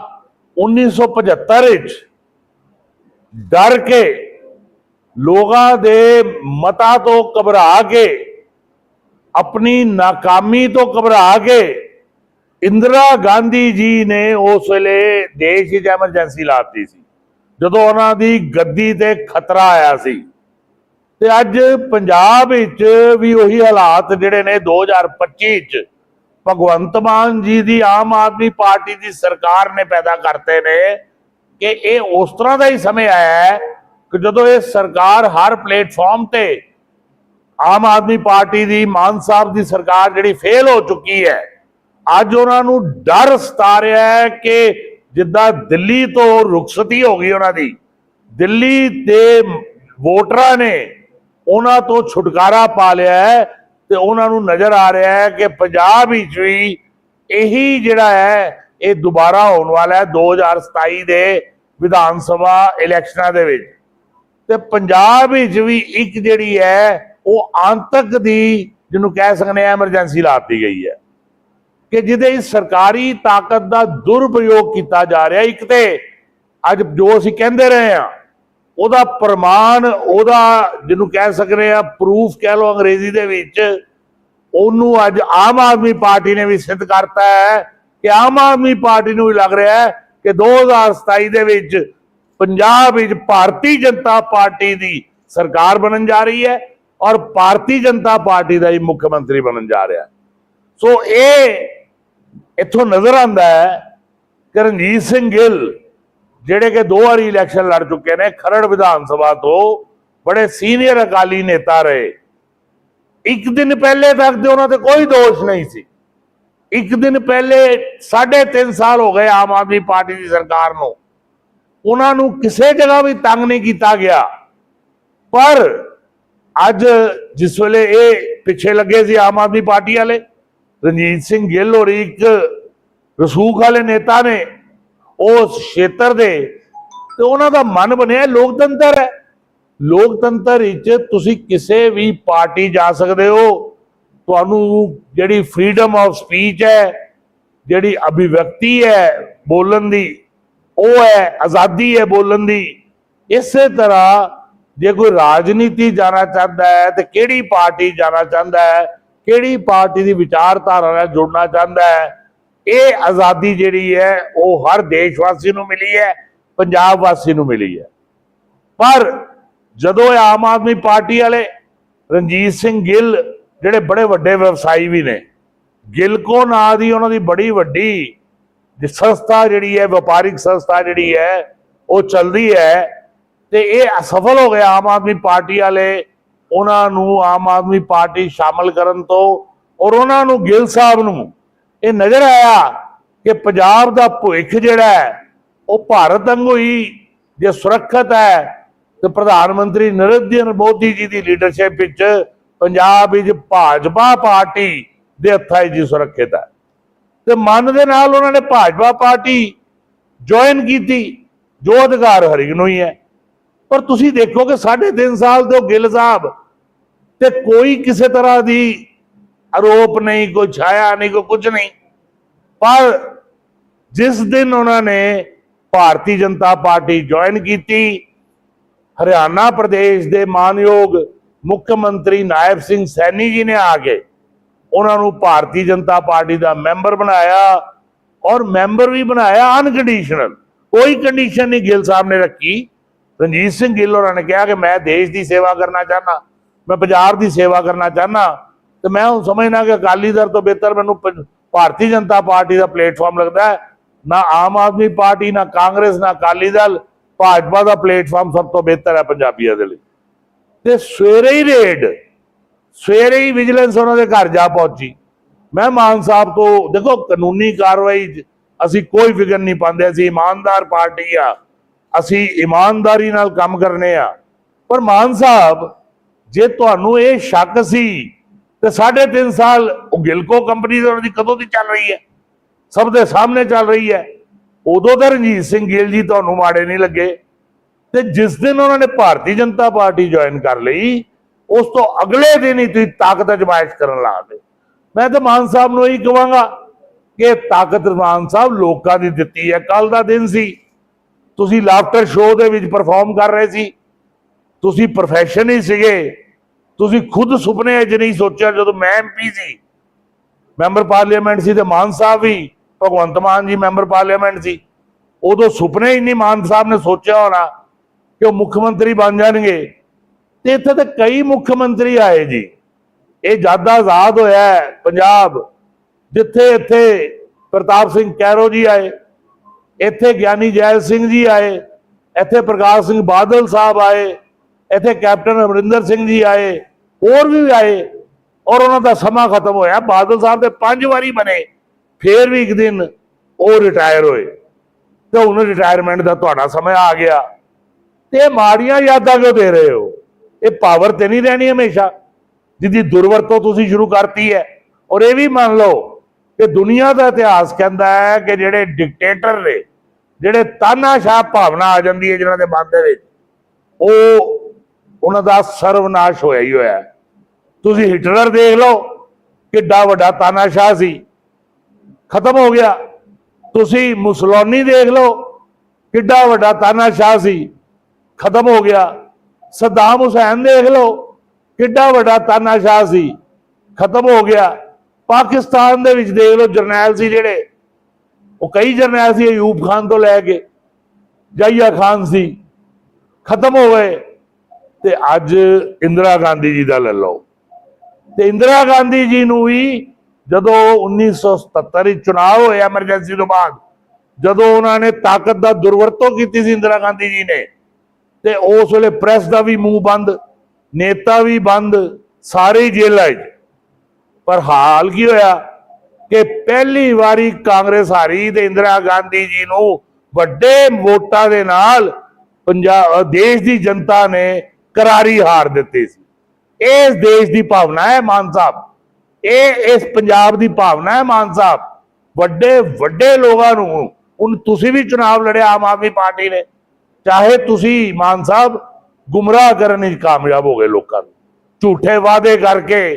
1975 ਵਿੱਚ ਡਰ ਕੇ ਲੋਕਾਂ ਦੇ ਮਤਾਂ ਤੋਂ ਘਬਰਾ ਕੇ ਆਪਣੀ ਨਾਕਾਮੀ ਤੋਂ ਘਬਰਾ ਕੇ ਇੰਦਰਾ ਗਾਂਧੀ ਜੀ ਨੇ ਉਸ ਵੇਲੇ ਦੇਸ਼ ਵਿੱਚ ਐਮਰਜੈਂਸੀ ਲਾਤੀ ਸੀ ਜਦੋਂ ਉਹਨਾਂ ਦੀ ਗੱਦੀ ਤੇ ਖਤਰਾ ਆਇਆ ਸੀ, ਤੇ ਅੱਜ ਪੰਜਾਬ ਵਿੱਚ ਵੀ ਉਹੀ ਹਾਲਾਤ ਜਿਹੜੇ ਨੇ 2025 ਚ ਭਗਵੰਤ ਮਾਨ ਜੀ ਦੀ ਆਮ ਆਦਮੀ ਪਾਰਟੀ ਦੀ ਸਰਕਾਰ ਨੇ ਪੈਦਾ ਕਰਤੇ ਨੇ, ਕਿ ਇਹ ਉਸ ਤਰ੍ਹਾਂ ਦਾ ਹੀ ਸਮੇਂ ਆਇਆ ਹੈ ਕਿ ਜਦੋਂ ਇਹ ਸਰਕਾਰ ਹਰ ਪਲੇਟਫਾਰਮ ਤੇ ਆਮ ਆਦਮੀ ਪਾਰਟੀ ਦੀ, ਮਾਨ ਸਾਹਿਬ ਦੀ ਸਰਕਾਰ ਜਿਹੜੀ ਫੇਲ ਹੋ ਚੁੱਕੀ ਹੈ, ਅੱਜ ਉਹਨਾਂ ਨੂੰ ਡਰ ਸਤਾ ਰਿਹਾ ਹੈ ਕਿ ਜਿੱਦਾਂ ਦਿੱਲੀ ਤੋਂ ਰੁਖਸਤੀ ਹੋ ਗਈ ਉਹਨਾਂ ਦੀ, ਦਿੱਲੀ ਦੇ ਵੋਟਰਾਂ ਨੇ ਉਹਨਾਂ ਤੋਂ ਛੁਟਕਾਰਾ ਪਾ ਲਿਆ ਹੈ ਤੇ ਉਹਨਾਂ ਨੂੰ ਨਜ਼ਰ ਆ ਰਿਹਾ ਹੈ ਕਿ ਪੰਜਾਬ ਵਿੱਚ ਵੀ ਇਹੀ ਜਿਹੜਾ ਹੈ, ਇਹ ਦੁਬਾਰਾ ਹੋਣ ਵਾਲਾ ਹੈ 2027 ਦੇ ਵਿਧਾਨ ਸਭਾ ਇਲੈਕਸ਼ਨਾਂ ਦੇ ਵਿੱਚ। ਤੇ ਪੰਜਾਬ ਵਿੱਚ ਵੀ ਇੱਕ ਜਿਹੜੀ ਹੈ, ਉਹ ਆਂਤਕ ਦੀ, ਜਿਹਨੂੰ ਕਹਿ ਸਕਦੇ ਆ ਐਮਰਜੈਂਸੀ ਲਾਤੀ ਗਈ ਹੈ। ਕਿ ਜਿਹਦੇ ਵਿੱਚ ਸਰਕਾਰੀ ਤਾਕਤ ਦਾ ਦੁਰਪਯੋਗ ਕੀਤਾ ਜਾ ਰਿਹਾ। ਇੱਕ ਤੇ ਅੱਜ ਜੋ ਅਸੀਂ ਕਹਿੰਦੇ ਰਹੇ ਆ ਉਹਦਾ ਪ੍ਰਮਾਣ, ਉਹਦਾ ਜਿਹਨੂੰ ਕਹਿ ਸਕਦੇ ਆ ਪ੍ਰੂਫ ਕਹਿ ਲਓ ਅੰਗਰੇਜ਼ੀ ਦੇ ਵਿੱਚ, ਉਹਨੂੰ ਅੱਜ ਆਮ ਆਦਮੀ ਪਾਰਟੀ ਨੇ ਵੀ ਸਿੱਧ ਕਰਤਾ ਹੈ ਕਿ ਆਮ ਆਦਮੀ ਪਾਰਟੀ ਨੂੰ ਵੀ ਲੱਗ ਰਿਹਾ ਹੈ ਕਿ 2027 ਦੇ ਵਿੱਚ ਪੰਜਾਬ ਵਿੱਚ ਭਾਰਤੀ ਜਨਤਾ ਪਾਰਟੀ ਦੀ ਸਰਕਾਰ ਬਣਨ ਜਾ ਰਹੀ ਹੈ ਔਰ ਭਾਰਤੀ ਜਨਤਾ ਪਾਰਟੀ ਦਾ ਹੀ ਮੁੱਖ ਮੰਤਰੀ ਬਣਨ ਜਾ ਰਿਹਾ ਸੋ ਇਹ ਇੱਥੋਂ ਨਜ਼ਰ ਆਉਂਦਾ ਹੈ ਕਿ ਰਣਜੀਤ ਸਿੰਘ ਗਿੱਲ, ਜਿਹੜੇ ਕਿ ਦੋ ਵਾਰੀ ਇਲੈਕਸ਼ਨ ਲੜ ਚੁੱਕੇ ਨੇ, ਖਰੜ ਵਿਧਾਨ ਸਭਾ ਤੋਂ ਬੜੇ ਸੀਨੀਅਰ ਅਕਾਲੀ ਨੇਤਾ ਰਹੇ। ਇੱਕ ਦਿਨ ਪਹਿਲੇ ਤੱਕ ਤੇ ਉਹਨਾਂ ਤੇ ਕੋਈ ਦੋਸ਼ ਨਹੀਂ ਸੀ। ਇੱਕ ਦਿਨ ਪਹਿਲੇ 3.5 ਸਾਲ ਹੋ ਗਏ ਆਮ ਆਦਮੀ ਪਾਰਟੀ ਦੀ ਸਰਕਾਰ ਨੂੰ। ਉਹਨਾਂ ਨੂੰ ਕਿਸੇ ਜਗ੍ਹਾ ਵੀ ਤੰਗ ਨਹੀਂ ਕੀਤਾ ਗਿਆ। ਪਰ ਅੱਜ ਜਿਸ ਵੇਲੇ ਇਹ ਪਿੱਛੇ ਲੱਗੇ ਸੀ ਆਮ ਆਦਮੀ ਪਾਰਟੀ ਵਾਲੇ ਰਣਜੀਤ ਸਿੰਘ ਗਿੱਲ ਔਰ ਇੱਕ ਰਸੂਖ ਵਾਲੇ ਨੇਤਾ ਨੇ, ਉਸ ਖੇਤਰ ਦੇ, ਤੇ ਉਹਨਾਂ ਦਾ ਮਨ ਬਣਿਆ ਲੋਕਤੰਤਰ ਹੈ। ਲੋਕਤੰਤਰ ਵਿੱਚ ਤੁਸੀਂ ਕਿਸੇ ਵੀ ਪਾਰਟੀ ਜਾ ਸਕਦੇ ਹੋ, ਤੁਹਾਨੂੰ ਜਿਹੜੀ ਫਰੀडम ਆਫ ਸਪੀਚ ਹੈ, ਜਿਹੜੀ ਅਭਿਵਿਅਕਤੀ ਹੈ ਬੋਲਣ ਦੀ, ਉਹ ਹੈ, ਆਜ਼ਾਦੀ ਹੈ ਬੋਲਣ ਦੀ। ਇਸੇ ਤਰ੍ਹਾਂ ਜੇ ਕੋਈ ਰਾਜਨੀਤੀ ਜਾਣਾ ਚਾਹੁੰਦਾ ਹੈ, ਤੇ ਕਿਹੜੀ ਪਾਰਟੀ ਜਾਣਾ ਚਾਹੁੰਦਾ ਹੈ ਕਿਹੜੀ ਪਾਰਟੀ ਦੀ ਵਿਚਾਰਧਾਰਾ ਨਾਲ ਜੁੜਨਾ ਚਾਹੁੰਦਾ ਹੈ? ਇਹ ਆਜ਼ਾਦੀ ਜਿਹੜੀ ਹੈ, ਉਹ ਹਰ ਦੇਸ਼ ਵਾਸੀ ਨੂੰ ਮਿਲੀ ਹੈ, ਪੰਜਾਬ ਵਾਸੀ ਨੂੰ ਮਿਲੀ ਹੈ। ਪਰ ਜਦੋਂ ਆਮ ਆਦਮੀ ਪਾਰਟੀ ਵਾਲੇ ਰਣਜੀਤ ਸਿੰਘ ਗਿੱਲ, ਜਿਹੜੇ ਬੜੇ ਵੱਡੇ ਵਿਵਸਾਈ ਵੀ ਨੇ ਗਿਲਕੋ ਨਾਂ ਦੀ ਉਹਨਾਂ ਦੀ ਬੜੀ ਵੱਡੀ ਸੰਸਥਾ ਜਿਹੜੀ ਹੈ, ਵਪਾਰਿਕ ਸੰਸਥਾ ਜਿਹੜੀ ਹੈ, ਉਹ ਚੱਲਦੀ ਹੈ ਤੇ ਇਹ ਅਸਫਲ ਹੋ ਗਿਆ ਆਮ ਆਦਮੀ ਪਾਰਟੀ ਵਾਲੇ ਉਹਨਾਂ ਨੂੰ ਆਮ ਆਦਮੀ ਪਾਰਟੀ ਸ਼ਾਮਲ ਕਰਨ ਤੋਂ ਔਰ ਉਹਨਾਂ ਨੂੰ ਗਿੱਲ ਸਾਹਿਬ ਨੂੰ ਇਹ ਨਜ਼ਰ ਆਇਆ ਕਿ ਪੰਜਾਬ ਦਾ ਭਵਿੱਖ ਜਿਹੜਾ ਹੈ, ਉਹ ਭਾਰਤ ਵਾਂਗੂ ਹੀ ਜੇ ਸੁਰੱਖਿਅਤ ਹੈ, ਤੇ ਪ੍ਰਧਾਨ ਮੰਤਰੀ ਨਰਿੰਦਰ ਮੋਦੀ ਜੀ ਦੀ ਲੀਡਰਸ਼ਿਪ ਵਿੱਚ ਪੰਜਾਬ ਵਿੱਚ ਭਾਜਪਾ ਪਾਰਟੀ ਦੇ ਹੱਥਾਂ ਜੀ ਸੁਰੱਖਿਅਤ ਹੈ। ਤੇ ਮਨ ਦੇ ਨਾਲ ਉਹਨਾਂ ਨੇ ਭਾਜਪਾ ਪਾਰਟੀ ਜੁਆਇਨ ਕੀਤੀ, ਜੋ ਅਧਿਕਾਰ ਹਰਿਕ ਨੂੰ ਹੀ ਹੈ। ਪਰ ਤੁਸੀਂ ਦੇਖੋ ਕਿ 3.5 ਸਾਲ ਤੋਂ ਗਿੱਲ ਸਾਹਿਬ ਤੇ ਕੋਈ ਕਿਸੇ ਤਰ੍ਹਾਂ ਦੀ ਆਰੋਪ ਨਹੀਂ, ਕੋਈ ਛਾਇਆ ਨਹੀਂ, ਕੋਈ ਕੁਝ ਨਹੀਂ। ਪਰ ਜਿਸ ਦਿਨ ਉਹਨਾਂ ਨੇ ਭਾਰਤੀ ਜਨਤਾ ਪਾਰਟੀ ਜੁਆਇਨ ਕੀਤੀ, ਹਰਿਆਣਾ ਪ੍ਰਦੇਸ਼ ਦੇ ਮਾਨਯੋਗ ਮੁੱਖ ਮੰਤਰੀ ਨਾਇਬ ਸਿੰਘ ਸੈਣੀ ਜੀ ਨੇ ਆ ਕੇ ਉਹਨਾਂ ਨੂੰ ਭਾਰਤੀ ਜਨਤਾ ਪਾਰਟੀ ਦਾ ਮੈਂਬਰ ਬਣਾਇਆ ਔਰ ਮੈਂਬਰ ਵੀ ਬਣਾਇਆ ਅਨਕੰਡੀਸ਼ਨਲ ਕੋਈ ਕੰਡੀਸ਼ਨ ਨਹੀਂ ਗਿੱਲ ਸਾਹਿਬ ਨੇ ਰੱਖੀ। ਰਣਜੀਤ ਸਿੰਘ ਗਿੱਲ ਹੋਰਾਂ ਨੇ ਕਿਹਾ ਕਿ ਮੈਂ ਦੇਸ਼ ਦੀ ਸੇਵਾ ਕਰਨਾ ਚਾਹਨਾ ਮੈਂ ਬਾਜ਼ਾਰ ਦੀ ਸੇਵਾ ਕਰਨਾ ਚਾਹਨਾ ਤੇ ਮੈਂ ਹੁਣ ਸਮਝਣਾ ਕਿ ਅਕਾਲੀ ਦਲ ਤੋਂ ਬਿਹਤਰ ਮੈਨੂੰ ਭਾਰਤੀ ਜਨਤਾ ਪਾਰਟੀ ਦਾ ਪਲੇਟਫਾਰਮ ਲੱਗਦਾ ਹੈ। ਨਾ ਆਮ ਆਦਮੀ ਪਾਰਟੀ, ਨਾ ਕਾਂਗਰਸ, ਨਾ ਅਕਾਲੀ ਦਲ, ਭਾਜਪਾ ਦਾ ਪਲੇਟਫਾਰਮ ਸਭ ਤੋਂ ਬਿਹਤਰ ਹੈ ਪੰਜਾਬੀਆਂ ਦੇ ਲਈ। ਤੇ ਸਵੇਰੇ ਹੀ ਰੇਡ, ਸਵੇਰੇ ਹੀ ਵਿਜੀਲੈਂਸ ਉਹਨਾਂ ਦੇ ਘਰ ਜਾ ਪਹੁੰਚੀ। ਮੈਂ ਮਾਨ ਸਾਹਿਬ ਤੋਂ, ਦੇਖੋ ਕਾਨੂੰਨੀ ਕਾਰਵਾਈ ਅਸੀਂ ਕੋਈ ਫਿਕਰ ਨਹੀਂ ਪਾਉਂਦੇ, ਅਸੀਂ ਇਮਾਨਦਾਰ ਪਾਰਟੀ ਆ, ਅਸੀਂ ਇਮਾਨਦਾਰੀ ਨਾਲ ਕੰਮ ਕਰਨੇ ਆ। ਪਰ ਮਾਨ ਸਾਹਿਬ ਜੇ ਤੁਹਾਨੂੰ ਇਹ ਸ਼ੱਕ ਸੀ, ਤੇ 3.5 ਸਾਲ ਉਹ ਗਿਲਕੋ ਕੰਪਨੀ ਦੇ ਉਹਨਾਂ ਦੀ ਕਦੋਂ ਦੀ ਚੱਲ ਰਹੀ ਹੈ? ਸਭ ਦੇ ਸਾਹਮਣੇ ਚੱਲ ਰਹੀ ਹੈ। ਉਦੋਂ ਤਾਂ ਰਣਜੀਤ ਸਿੰਘ ਗਿੱਲ ਜੀ ਤੁਹਾਨੂੰ ਮਾੜੇ ਨਹੀਂ ਲੱਗੇ। ਤੇ ਜਿਸ ਦਿਨ ਉਹਨਾਂ ਨੇ ਭਾਰਤੀ ਜਨਤਾ ਪਾਰਟੀ ਜੁਆਇਨ ਕਰ ਲਈ, ਉਸ ਤੋਂ ਅਗਲੇ ਦਿਨ ਹੀ ਤੁਸੀਂ ਤਾਕਤ ਅਜਮਾਇਸ਼ ਕਰਨ ਲਾ ਦੇ ਮੈਂ ਤਾਂ ਮਾਨ ਸਾਹਿਬ ਨੂੰ ਇਹੀ ਕਹਾਂਗਾ ਕਿ ਤਾਕਤ ਮਾਨ ਸਾਹਿਬ ਲੋਕਾਂ ਦੀ ਦਿੱਤੀ ਹੈ। ਕੱਲ ਦਾ ਦਿਨ ਸੀ। ਤੁਸੀਂ ਲਾਫਟਰ ਸ਼ੋਅ ਦੇ ਵਿੱਚ ਪਰਫਾਰਮ ਕਰ ਰਹੇ ਸੀ। ਤੁਸੀਂ ਪ੍ਰੋਫੈਸ਼ਨ ਹੀ ਸੀਗੇ। ਤੁਸੀਂ ਖੁਦ ਸੁਪਨੇ 'ਚ ਨਹੀਂ ਸੋਚਿਆ ਜਦੋਂ ਮੈਂ ਐਮਪੀ ਸੀ। ਮੈਂਬਰ ਪਾਰਲੀਮੈਂਟ ਸੀ ਤੇ ਮਾਨ ਸਾਹਿਬ ਵੀ, ਭਗਵੰਤ ਮਾਨ ਜੀ ਮੈਂਬਰ ਪਾਰਲੀਮੈਂਟ ਸੀ। ਉਦੋਂ ਸੁਪਨੇ ਹੀ ਨਹੀਂ ਮਾਨ ਸਾਹਿਬ ਨੇ ਸੋਚਿਆ ਹੋਣਾ ਕਿ ਉਹ ਮੁੱਖ ਮੰਤਰੀ ਬਣ ਜਾਣਗੇ। ਤੇ ਇੱਥੇ ਤਾਂ ਕਈ ਮੁੱਖ ਮੰਤਰੀ ਆਏ ਜੀ। ਇਹ ਜਾਦਾ ਆਜ਼ਾਦ ਹੋਇਆ ਪੰਜਾਬ, ਜਿੱਥੇ ਇੱਥੇ ਪ੍ਰਤਾਪ ਸਿੰਘ ਕੈਰੋ ਜੀ ਆਏ, ਇੱਥੇ ਗਿਆਨੀ ਜੈਲ ਸਿੰਘ ਜੀ ਆਏ, ਇੱਥੇ ਪ੍ਰਕਾਸ਼ ਸਿੰਘ ਬਾਦਲ ਸਾਹਿਬ ਆਏ ਇੱਥੇ ਕੈਪਟਨ ਅਮਰਿੰਦਰ ਸਿੰਘ ਜੀ ਆਏ, ਹੋਰ ਵੀ ਆਏ ਔਰ ਉਹਨਾਂ ਦਾ ਸਮਾਂ ਖਤਮ ਹੋਇਆ। ਬਾਦਲ ਸਾਹਿਬ ਦੇ ਪੰਜ ਵਾਰੀ ਬਣੇ, ਫੇਰ ਵੀ ਇੱਕ ਦਿਨ ਉਹ ਰਿਟਾਇਰ ਹੋਏ। ਤੇ ਹੁਣ ਰਿਟਾਇਰਮੈਂਟ ਦਾ ਤੁਹਾਡਾ ਸਮਾਂ ਆ ਗਿਆ। ਤੇ ਮਾੜੀਆਂ ਯਾਦਾਂ ਕਿਉਂ ਦੇ ਰਹੇ ਹੋ? ਇਹ ਪਾਵਰ ਤੇ ਨਹੀਂ ਰਹਿਣੀ ਹਮੇਸ਼ਾ। ਜਿਹਦੀ ਦੁਰਵਰਤੋਂ ਤੁਸੀਂ ਸ਼ੁਰੂ ਕਰਤੀ ਹੈ। ਔਰ ਇਹ ਵੀ ਮੰਨ ਲਓ ਕਿ ਦੁਨੀਆ ਦਾ ਇਤਿਹਾਸ ਕਹਿੰਦਾ ਹੈ ਕਿ ਜਿਹੜੇ ਡਿਕਟੇਟਰ ਨੇ, ਜਿਹੜੇ ਤਾਨਾਸ਼ਾਹ ਭਾਵਨਾ ਆ ਜਾਂਦੀ ਹੈ ਜਿਹਨਾਂ ਦੇ ਮਨ ਦੇ ਵਿੱਚ, ਉਹ ਉਹਨਾਂ ਦਾ ਸਰਵਨਾਸ਼ ਹੋਇਆ ਹੀ ਹੋਇਆ। ਤੁਸੀਂ ਹਿਟਲਰ ਦੇਖ ਲਓ, ਕਿੱਡਾ ਵੱਡਾ ਤਾਨਾਸ਼ਾਹ ਸੀ। ਖਤਮ ਹੋ ਗਿਆ। ਤੁਸੀਂ ਮੁਸਲੋਨੀ ਦੇਖ ਲਓ, ਕਿੱਡਾ ਵੱਡਾ ਤਾਨਾਸ਼ਾਹ ਸੀ। ਖਤਮ ਹੋ ਗਿਆ। ਸਦਾਮ ਹੁਸੈਨ ਦੇਖ ਲਓ, ਕਿੱਡਾ ਵੱਡਾ ਤਾਨਾਸ਼ਾਹ ਸੀ। ਖਤਮ ਹੋ ਗਿਆ। ਪਾਕਿਸਤਾਨ ਦੇ ਵਿੱਚ ਦੇਖ ਲਓ ਜਰਨੈਲ ਸੀ ਜਿਹੜੇ। ਉਹ ਕਈ ਜਰਨੈਲ ਸੀ, ਅਯੂਬ ਖਾਨ ਤੋਂ ਲੈ ਕੇ, ਜਾਈਆ ਖਾਨ ਸੀ। ਖਤਮ ਹੋ ਗਏ। ਤੇ ਅੱਜ ਇੰਦਰਾ ਗਾਂਧੀ ਜੀ ਦਾ ਲੈ ਲਓ। ਤੇ ਇੰਦਰਾ ਗਾਂਧੀ ਜੀ ਨੂੰ ਵੀ ਜਦੋਂ 1977 ਵਿੱਚ ਚੁਣਾਵ ਹੋਏ ਐਮਰਜੈਂਸੀ ਤੋਂ ਬਾਅਦ, ਜਦੋਂ ਉਹਨਾਂ ਨੇ ਤਾਕਤ ਦਾ ਦੁਰਵਰਤੋਂ ਕੀਤੀ ਸੀ ਇੰਦਰਾ ਗਾਂਧੀ ਜੀ ਨੇ, ਤੇ ਉਸ ਵੇਲੇ ਪ੍ਰੈਸ ਦਾ ਵੀ ਮੂੰਹ ਬੰਦ, ਨੇਤਾ ਵੀ ਬੰਦ, ਸਾਰੇ ਹੀ ਜੇਲ੍ਹਾਂ 'ਚ ਪਰ ਹਾਲ ਕੀ ਹੋਇਆ ਕਿ ਪਹਿਲੀ ਵਾਰੀ ਕਾਂਗਰਸ ਹਾਰੀ ਤੇ ਇੰਦਰਾ ਗਾਂਧੀ ਜੀ ਨੂੰ ਵੱਡੇ ਵੋਟਾਂ ਦੇ ਨਾਲ ਪੰਜਾਬ ਦੇਸ਼ ਦੀ ਜਨਤਾ ਨੇ ਕਰਾਰੀ ਹਾਰ ਦਿੱਤੀ ਸੀ। ਇਸ ਦੇਸ਼ ਦੀ ਭਾਵਨਾ ਹੈ ਮਾਨ ਸਾਹਿਬ। ਇਹ, ਇਸ ਪੰਜਾਬ ਦੀ ਭਾਵਨਾ ਹੈ ਮਾਨ ਸਾਹਿਬ। ਵੱਡੇ ਵੱਡੇ ਲੋਕਾਂ ਨੂੰ, ਹੁਣ ਤੁਸੀਂ ਵੀ ਚੁਣਾਵ ਲੜਿਆ ਆਮ ਆਦਮੀ ਪਾਰਟੀ ਨੇ। ਚਾਹੇ ਤੁਸੀਂ ਮਾਨ ਸਾਹਿਬ ਗੁੰਮਰਾਹ ਕਰਨ ਵਿੱਚ ਕਾਮਯਾਬ ਹੋ ਗਏ ਲੋਕਾਂ ਨੂੰ। ਝੂਠੇ ਵਾਅਦੇ ਕਰਕੇ